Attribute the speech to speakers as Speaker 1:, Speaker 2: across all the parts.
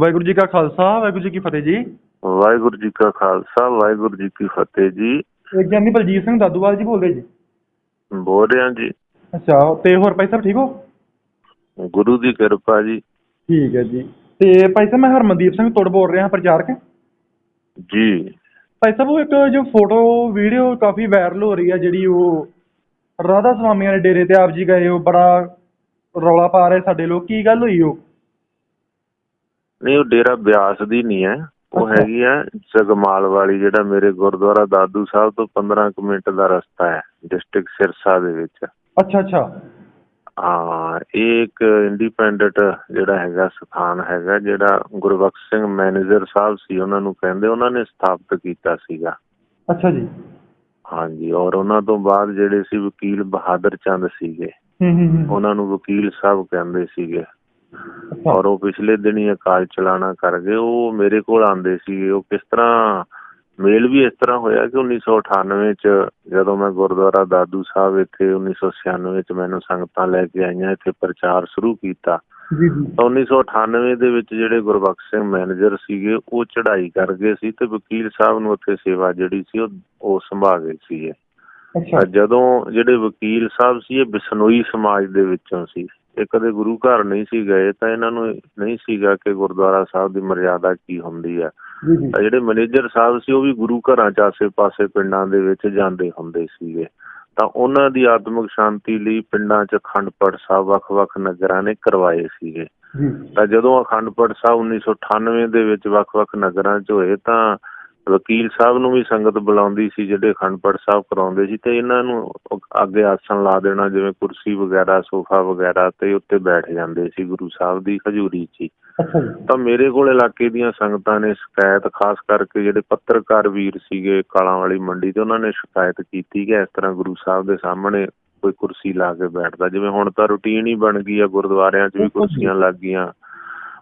Speaker 1: ਵਾਹਿਗੁਰੂ ਜੀ ਕਾ ਖਾਲਸਾ ਵਾਹਿਗੁਰੂ ਜੀ ਕੀ ਫਤਿਹ ਜੀ।
Speaker 2: ਵਾਹਿਗੁਰੂ ਜੀ ਕਾ ਖਾਲਸਾ ਵਾਹਿਗੁਰੂ ਜੀ ਕੀ ਫਤਿਹ ਜੀ।
Speaker 1: ਗਿਆਨੀ ਬਲਜੀਤ ਸਿੰਘ ਦਾਦੂਵਾਲ ਜੀ ਬੋਲਦੇ ਜੀ।
Speaker 2: ਬੋਲ ਰਿਹਾ ਜੀ।
Speaker 1: ਅੱਛਾ ਤੇ ਹੋਰ ਭਾਈ ਸਾਹਿਬ ਠੀਕ ਹੋ?
Speaker 2: ਗੁਰੂ ਦੀ ਕਿਰਪਾ ਜੀ।
Speaker 1: ਠੀਕ ਹੈ ਜੀ। ਤੇ ਭਾਈ ਸਾਹਿਬ ਮੈਂ ਹਰਮਨਦੀਪ ਸਿੰਘ ਤੁੜ ਬੋਲ ਰਿਹਾ ਪ੍ਰਚਾਰਕ।
Speaker 2: ਜੀ।
Speaker 1: ਭਾਈ ਸਾਹਿਬ ਉਹ ਇੱਕ ਜੋ ਫੋਟੋ ਵੀਡੀਓ ਕਾਫੀ ਵਾਇਰਲ ਹੋ ਰਹੀ ਹੈ ਜਿਹੜੀ ਉਹ ਰਾਧਾ ਸਵਾਮੀਆਂ ਦੇ ਡੇਰੇ ਤੇ ਆਪ ਜੀ ਗਏ ਉਹ ਬੜਾ ਰੌਲਾ ਪਾ ਰਹੇ ਸਾਡੇ ਲੋਕ। ਕੀ ਗੱਲ ਹੋਈ ਉਹ?
Speaker 2: ਨਹੀਂ ਉਹ ਡੇਰਾ ਬਿਆਸ ਦੀ ਨਹੀਂ ਹੈ। ਉਹ। ਹੈਗੀ ਹੈ ਜਗਮਾਲ ਵਾਲੀ ਜਿਹੜਾ ਮੇਰੇ ਗੁਰਦੁਆਰਾ ਦਾਦੂ ਸਾਹਿਬ ਤੋਂ 15 ਕੁ ਮਿੰਟ ਦਾ ਰਸਤਾ ਹੈ ਡਿਸਟ੍ਰਿਕਟ ਸਿਰਸਾ ਦੇ ਵਿੱਚ।
Speaker 1: ਅੱਛਾ ਅੱਛਾ।
Speaker 2: ਹਾਂ ਇਹ ਇੱਕ ਇੰਡੀਪੈਂਡੈਂਟ ਜਿਹੜਾ ਹੈਗਾ ਸਥਾਨ ਹੈਗਾ ਜਿਹੜਾ ਗੁਰਬਖਸ਼ ਸਿੰਘ ਮੈਨੇਜਰ ਸਾਹਿਬ ਸੀ ਉਹਨਾਂ ਨੂੰ ਕਹਿੰਦੇ ਉਹਨਾਂ ਨੇ ਸਥਾਪਿਤ ਕੀਤਾ ਸੀਗਾ।
Speaker 1: ਅੱਛਾ ਜੀ।
Speaker 2: ਹਾਂਜੀ ਔਰ ਉਹਨਾਂ ਤੋਂ ਬਾਅਦ ਜਿਹੜੇ ਸੀ ਵਕੀਲ ਬਹਾਦਰ ਚੰਦ ਸੀਗੇ
Speaker 1: ਹੂੰ ਹੂੰ।
Speaker 2: ਉਹਨਾਂ ਨੂੰ ਵਕੀਲ ਸਾਹਿਬ ਕਹਿੰਦੇ ਸੀਗੇ। ਔਰ ਉਹ ਪਿਛਲੇ ਦਿਨੀ ਅਕਾਲ ਚਲਾਣਾ ਕਰ ਗਏ ਉਹ ਮੇਰੇ ਕੋਲ ਆਂਦੇ ਸੀ ਉਹ ਕਿਸ ਤਰ੍ਹਾਂ ਮੇਲ ਵੀ ਇਸ ਤਰ੍ਹਾਂ ਹੋਇਆ ਕਿ 1998 ਚ ਜਦੋਂ ਮੈਂ ਗੁਰਦੁਆਰਾ ਦਾਦੂ ਸਾਹਿਬ ਇੱਥੇ 1996 ਚ ਮੈਨੂੰ ਸੰਗਤਾਂ ਲੈ ਕੇ ਆਈਆਂ ਇੱਥੇ ਪ੍ਰਚਾਰ ਸ਼ੁਰੂ ਕੀਤਾ।
Speaker 1: ਜੀ ਜੀ।
Speaker 2: ਤਾਂ 1998 ਦੇ ਵਿੱਚ ਜਿਹੜੇ ਗੁਰਬਖਸ਼ ਸਿੰਘ ਮੈਨੇਜਰ ਸੀਗੇ ਉਹ ਚੜ੍ਹਾਈ ਕਰ ਗਏ ਸੀ ਤੇ ਵਕੀਲ ਸਾਹਿਬ ਨੂੰ ਉੱਥੇ ਸੇਵਾ ਜਿਹੜੀ ਸੀ ਉਹ ਉਹ ਸੰਭਾਲ ਗਏ ਸੀਗੇ।
Speaker 1: ਅੱਛਾ।
Speaker 2: ਜਦੋਂ ਜਿਹੜੇ ਵਕੀਲ ਸਾਹਿਬ ਸੀ ਇਹ ਬਿਸ਼ਨੋਈ ਸਮਾਜ ਦੇ ਵਿੱਚੋਂ ਸੀ। ਇਹ ਕਦੇ ਗੁਰੂ ਘਰ ਨਹੀਂ ਸੀ ਗਏ ਤਾਂ ਇਹਨਾਂ ਨੂੰ ਨਹੀਂ ਸੀਗਾ ਕਿ ਗੁਰਦੁਆਰਾ ਸਾਹਿਬ ਦੀ ਮਰਿਆਦਾ ਕੀ ਹੁੰਦੀ ਆ। ਜਿਹੜੇ ਮੈਨੇਜਰ ਸਾਹਿਬ ਸੀ ਉਹ ਵੀ ਗੁਰੂ ਘਰਾਂ ਚ ਆਸੇ-ਪਾਸੇ ਪਿੰਡਾਂ ਦੇ ਵਿੱਚ ਜਾਂਦੇ ਹੁੰਦੇ ਸੀਗੇ। ਤਾਂ ਉਹਨਾਂ ਦੀ ਆਤਮਿਕ ਸ਼ਾਂਤੀ ਲਈ ਪਿੰਡਾਂ 'ਚ ਅਖੰਡ ਪਾਠ ਸਾਹਿਬ ਵੱਖ-ਵੱਖ ਨਗਰਾਂ ਨੇ ਕਰਵਾਏ ਸੀਗੇ। ਤਾਂ ਜਦੋਂ ਅਖੰਡ ਪਾਠ ਸਾਹਿਬ 1998 ਦੇ ਵਿੱਚ ਵੱਖ-ਵੱਖ ਨਗਰਾਂ 'ਚ ਹੋਏ ਤਾਂ ਵਕੀਲ ਸਾਹਿਬ ਨੂੰ ਵੀ ਸੰਗਤ ਬੁਲਾਉਂਦੀ ਸੀ ਜਿਹੜੇ ਅਖੰਡ ਪਾਠ ਸਾਹਿਬ ਕਰਾਉਂਦੇ ਸੀ ਤੇ ਇਹਨਾਂ ਨੂੰ ਅੱਗੇ ਆਸਣ ਲਾ ਦੇਣਾ ਜਿਵੇਂ ਕੁਰਸੀ ਵਗੈਰਾ ਸੋਫਾ ਵਗੈਰਾ ਤੇ ਉੱਤੇ ਬੈਠ ਜਾਂਦੇ ਸੀ ਗੁਰੂ ਸਾਹਿਬ ਦੀ ਹਜ਼ੂਰੀ 'ਚ ਤਾਂ ਮੇਰੇ ਕੋਲ ਇਲਾਕੇ ਦੀਆਂ ਸੰਗਤਾਂ ਨੇ ਸ਼ਿਕਾਇਤ ਖਾਸ ਕਰਕੇ ਜਿਹੜੇ ਪੱਤਰਕਾਰ ਵੀਰ ਸੀਗੇ ਕਾਲਾਂ ਵਾਲੀ ਮੰਡੀ ਤੇ ਉਹਨਾਂ ਨੇ ਸ਼ਿਕਾਇਤ ਕੀਤੀ ਕਿ ਇਸ ਤਰ੍ਹਾਂ ਗੁਰੂ ਸਾਹਿਬ ਦੇ ਸਾਹਮਣੇ ਕੋਈ ਕੁਰਸੀ ਲਾ ਕੇ ਬੈਠਦਾ। ਜਿਵੇਂ ਹੁਣ ਤਾਂ ਰੁਟੀਨ ਹੀ ਬਣ ਗਈ ਆ ਗੁਰਦੁਆਰਿਆਂ 'ਚ ਵੀ। ਕੁਰਸੀਆਂ ਲੱਗ ਗਈਆਂ।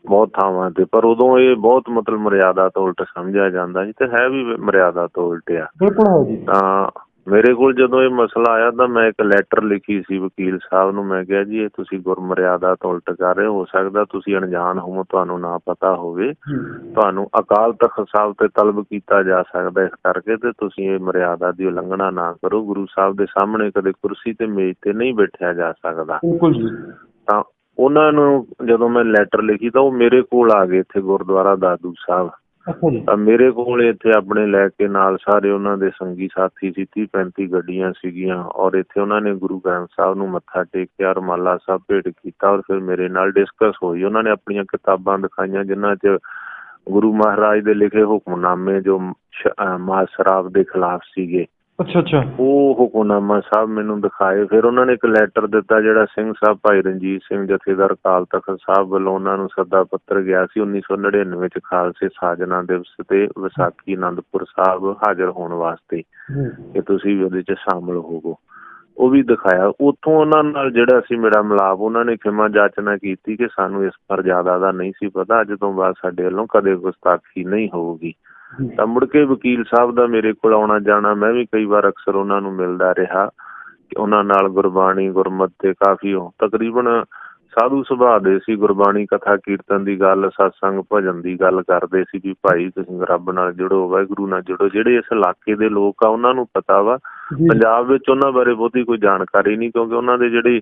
Speaker 2: ਬਹੁਤ ਥਾਵਾਂ ਤੇ ਪਰ ਉਦੋਂ ਇਹ ਬਹੁਤ ਮਤਲਬ ਮਰਿਆਦਾ ਤੋਂ ਉਲਟ ਸਮਝਿਆ ਜਾਂਦਾ ਸੀ ਤੇ ਹੈ ਵੀ ਮਰਿਆਦਾ ਤੋਂ ਉਲਟ ਆ।
Speaker 1: ਬਿਲਕੁਲ ਹੈ ਜੀ।
Speaker 2: ਤਾਂ ਮੇਰੇ ਕੋਲ ਜਦੋਂ ਇਹ ਮਸਲਾ ਆਇਆ ਤਾਂ ਮੈਂ ਇੱਕ ਲੈਟਰ ਲਿਖੀ ਸੀ ਵਕੀਲ ਸਾਹਿਬ ਨੂੰ ਮੈਂ ਕਿਹਾ ਜੀ ਇਹ ਤੁਸੀਂ ਗੁਰਮਰਿਆਦਾ ਤੋਂ ਉਲਟ ਕਰ ਰਹੇ ਹੋ ਹੋ ਸਕਦਾ ਤੁਸੀਂ ਅਣਜਾਣ ਹੋਵੋ ਤੁਹਾਨੂੰ ਨਾ ਪਤਾ ਹੋਵੇ। ਤੁਹਾਨੂੰ ਅਕਾਲ ਤਖਤ ਸਾਹਿਬ ਤੇ ਤਲਬ ਕੀਤਾ ਜਾ ਸਕਦਾ ਇਸ ਕਰਕੇ ਤੇ ਤੁਸੀਂ ਇਹ ਮਰਿਆਦਾ ਦੀ ਉਲੰਘਣਾ ਨਾ ਕਰੋ। ਗੁਰੂ ਸਾਹਿਬ ਦੇ ਸਾਹਮਣੇ ਕਦੇ ਕੁਰਸੀ ਤੇ ਮੇਜ਼ ਤੇ ਨਹੀਂ ਬੈਠਿਆ ਜਾ ਸਕਦਾ।
Speaker 1: ਬਿਲਕੁਲ ਜੀ।
Speaker 2: ਤਾਂ ਉਹਨਾਂ ਨੂੰ ਜਦੋਂ ਮੈਂ ਲੈਟਰ ਲਿਖੀ ਤਾਂ ਉਹ ਮੇਰੇ ਕੋਲ ਆ ਗਏ ਇੱਥੇ ਗੁਰਦੁਆਰਾ ਦਾਦੂ ਸਾਹਿਬ। ਤਾਂ ਮੇਰੇ ਕੋਲ ਇੱਥੇ ਆਪਣੇ ਲੈ ਕੇ ਨਾਲ ਸਾਰੇ ਉਹਨਾਂ ਦੇ ਸੰਗੀ ਸਾਥੀ ਸੀ 30 35 ਗੱਡੀਆਂ ਸੀਗੀਆਂ ਔਰ ਇੱਥੇ ਉਹਨਾਂ ਨੇ ਗੁਰੂ ਗ੍ਰੰਥ ਸਾਹਿਬ ਨੂੰ ਮੱਥਾ ਟੇਕਿਆ ਔਰ ਮਾਲਾ ਸਾਹਿਬ ਭੇਟ ਕੀਤਾ ਔਰ ਫਿਰ ਮੇਰੇ ਨਾਲ ਡਿਸਕਸ ਹੋਈ। ਉਹਨਾਂ ਨੇ ਆਪਣੀਆਂ ਕਿਤਾਬਾਂ ਦਿਖਾਈਆਂ ਜਿਨ੍ਹਾਂ 'ਚ ਗੁਰੂ ਮਹਾਰਾਜ ਦੇ ਲਿਖੇ ਹੁਕਮਨਾਮੇ ਜੋ ਸ਼- ਅਹ ਮਾਲ ਸ਼ਰਾਬ ਦੇ ਖਿਲਾਫ ਸੀਗੇ।
Speaker 1: ਅੱਛਾ ਅੱਛਾ।
Speaker 2: ਉਹ ਹੁਕਮਨਾਮਾ ਸਾਹਿਬ ਮੈਨੂੰ ਦਿਖਾਏ। ਫਿਰ ਉਹਨਾਂ ਨੇ ਇੱਕ ਲੈਟਰ ਦਿੱਤਾ ਜਿਹੜਾ ਸਿੰਘ ਸਾਹਿਬ ਭਾਈ ਰਣਜੀਤ ਸਿੰਘ ਜਥੇਦਾਰ ਅਕਾਲ ਤਖਤ ਸਾਹਿਬ ਵੱਲੋਂ ਉਹਨਾਂ ਨੂੰ ਸੱਦਾ ਪੱਤਰ ਗਿਆ ਸੀ 1999 ਚ ਖਾਲਸੇ ਸਾਜਨਾ ਦਿਵਸ ਤੇ ਵਿਸਾਖੀ ਆਨੰਦਪੁਰ ਸਾਹਿਬ ਹਾਜ਼ਰ ਹੋਣ ਵਾਸਤੇ ਕਿ ਤੁਸੀਂ ਵੀ ਉਹਦੇ ਚ ਸ਼ਾਮਲ ਹੋਵੋ। ਉਹ ਵੀ ਦਿਖਾਇਆ। ਉੱਥੋਂ ਉਹਨਾਂ ਨਾਲ ਜਿਹੜਾ ਸੀ ਮੇਰਾ ਮਿਲਾਪ ਉਹਨਾਂ ਨੇ ਖਿਮਾ ਜਾਚਨਾ ਕੀਤੀ ਕਿ ਸਾਨੂੰ ਇਸ ਪਰ ਜ਼ਿਆਦਾ ਦਾ ਨਹੀਂ ਸੀ ਪਤਾ। ਅੱਜ ਤੋਂ ਬਾਅਦ ਸਾਡੇ ਵੱਲੋਂ ਕਦੇ ਗੁਸਤਾਖੀ ਨਹੀਂ ਹੋਊਗੀ। ਤਾਂ ਮੁੜ ਕੇ ਵਕੀਲ ਸਾਹਿਬ ਦਾ ਮੇਰੇ ਕੋਲ ਆਉਣਾ ਜਾਣਾ ਮੈਂ ਵੀ ਕਈ ਵਾਰ ਅਕਸਰ ਉਹਨਾਂ ਨੂੰ ਮਿਲਦਾ ਰਿਹਾ ਕਿ ਉਹਨਾਂ ਨਾਲ ਗੁਰਬਾਣੀ ਗੁਰਮਤ ਤੇ ਕਾਫੀ ਤਕਰੀਬਨ ਸਾਧੂ ਸੁਭਾਅ ਦੇ ਸੀ ਗੁਰਬਾਣੀ ਕਥਾ ਕੀਰਤਨ ਦੀ ਗੱਲ satsang ਭਜਨ ਦੀ ਗੱਲ ਕਰਦੇ ਸੀ ਵੀ ਭਾਈ ਤੁਸੀਂ ਰੱਬ ਨਾਲ ਜੁੜੋ ਵਾਹਿਗੁਰੂ ਨਾਲ ਜੁੜੋ ਜਿਹੜੇ ਇਸ ਇਲਾਕੇ ਦੇ ਲੋਕ ਆ ਉਹਨਾਂ ਨੂੰ ਪਤਾ ਵਾ। ਪੰਜਾਬ ਵਿੱਚ ਉਹਨਾਂ ਬਾਰੇ ਬਹੁਤੀ ਕੋਈ ਜਾਣਕਾਰੀ ਨਹੀਂ ਕਿਉਂਕਿ ਉਹਨਾਂ ਦੇ ਜਿਹੜੇ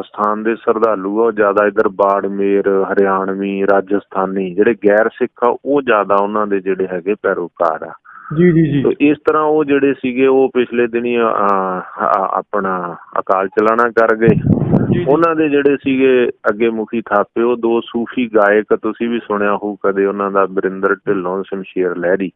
Speaker 2: ਅਸਥਾਨ ਦੇ ਸ਼ਰਧਾਲੂ ਆ ਉਹ ਜ਼ਿਆਦਾ ਇਧਰ ਬਾੜਮੇਰ ਹਰਿਆਣਵੀ ਰਾਜਸਥਾਨੀ ਜਿਹੜੇ ਗੈਰ ਸਿੱਖ ਆ ਉਹ ਜ਼ਿਆਦਾ ਉਹਨਾਂ ਦੇ ਜਿਹੜੇ ਹੈਗੇ ਪੈਰੋਕਾਰ ਆ।
Speaker 1: ਜੀ ਜੀ ਜੀ।
Speaker 2: ਤੋ ਇਸ ਤਰ੍ਹਾਂ ਉਹ ਜਿਹੜੇ ਸੀਗੇ ਉਹ ਪਿਛਲੇ ਦਿਨੀ ਆਪਣਾ ਅਕਾਲ ਚਲਾਣਾ ਕਰ ਗਏ। ਉਹਨਾਂ ਦੇ ਜਿਹੜੇ ਸੀਗੇ ਅੱਗੇ ਮੁਖੀ ਥਾਪੇ ਉਹ ਦੋ ਸੂਫੀ ਗਾਇਕ ਤੁਸੀਂ ਵੀ ਸੁਣਿਆ ਹੋਊ ਕਦੇ ਉਹਨਾਂ ਦਾ ਬਰਿੰਦਰ ਢਿੱਲੋਂ ਸ਼ਮਸ਼ੀਰ ਲਹਿਰੀ।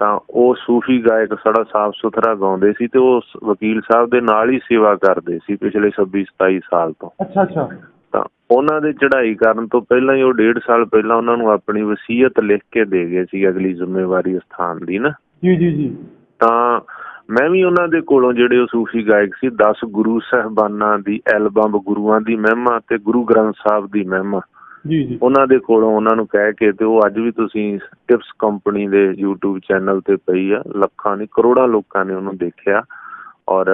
Speaker 2: ਤਾਂ ਉਹ ਸੂਫੀ ਗਾਇਕ ਸੜਾ ਸਾਫ਼ ਸੁਥਰਾ ਗਾਉਂਦੇ ਸੀ ਤੇ ਉਹ ਵਕੀਲ ਸਾਹਿਬ ਦੇ ਨਾਲ ਹੀ ਸੇਵਾ ਕਰਦੇ ਸੀ ਪਿਛਲੇ 26 27 ਸਾਲ ਤੋਂ।
Speaker 1: ਅੱਛਾ ਅੱਛਾ।
Speaker 2: ਤਾਂ ਉਹਨਾਂ ਦੇ ਚੜ੍ਹਾਈ ਕਰਨ ਤੋਂ ਪਹਿਲਾਂ ਹੀ ਉਹ ਡੇਢ ਸਾਲ ਪਹਿਲਾਂ ਉਹਨਾਂ ਨੂੰ ਆਪਣੀ ਵਸੀਅਤ ਲਿਖ ਕੇ ਦੇ ਗਏ ਸੀ ਅਗਲੀ ਜ਼ਿੰਮੇਵਾਰੀ ਸਥਾਨ ਦੀ ਨਾ।
Speaker 1: ਜੀ ਜੀ ਜੀ।
Speaker 2: ਤਾਂ ਮੈਂ ਵੀ ਉਹਨਾਂ ਦੇ ਕੋਲੋਂ ਜਿਹੜੇ ਉਹ ਸੂਫੀ ਗਾਇਕ ਸੀ 10 ਗੁਰੂ ਸਾਹਿਬਾਨਾਂ ਦੀ ਐਲਬਮ ਗੁਰੂਆਂ ਦੀ ਮਹਿਮਾ ਤੇ ਗੁਰੂ ਗ੍ਰੰਥ ਸਾਹਿਬ ਦੀ ਮਹਿਮਾ
Speaker 1: ਜੀ ਜੀ।
Speaker 2: ਉਹਨਾਂ ਦੇ ਕੋਲੋਂ ਉਹਨਾਂ ਨੂੰ ਕਹਿ ਕੇ ਤੇ ਉਹ ਅੱਜ ਵੀ ਤੁਸੀਂ ਟਿਪਸ ਕੰਪਨੀ ਦੇ YouTube ਚੈਨਲ ਤੇ ਪਈ ਆ। ਲੱਖਾਂ ਨਹੀਂ ਕਰੋੜਾਂ ਲੋਕਾਂ ਨੇ ਉਹਨੂੰ ਦੇਖਿਆ। ਔਰ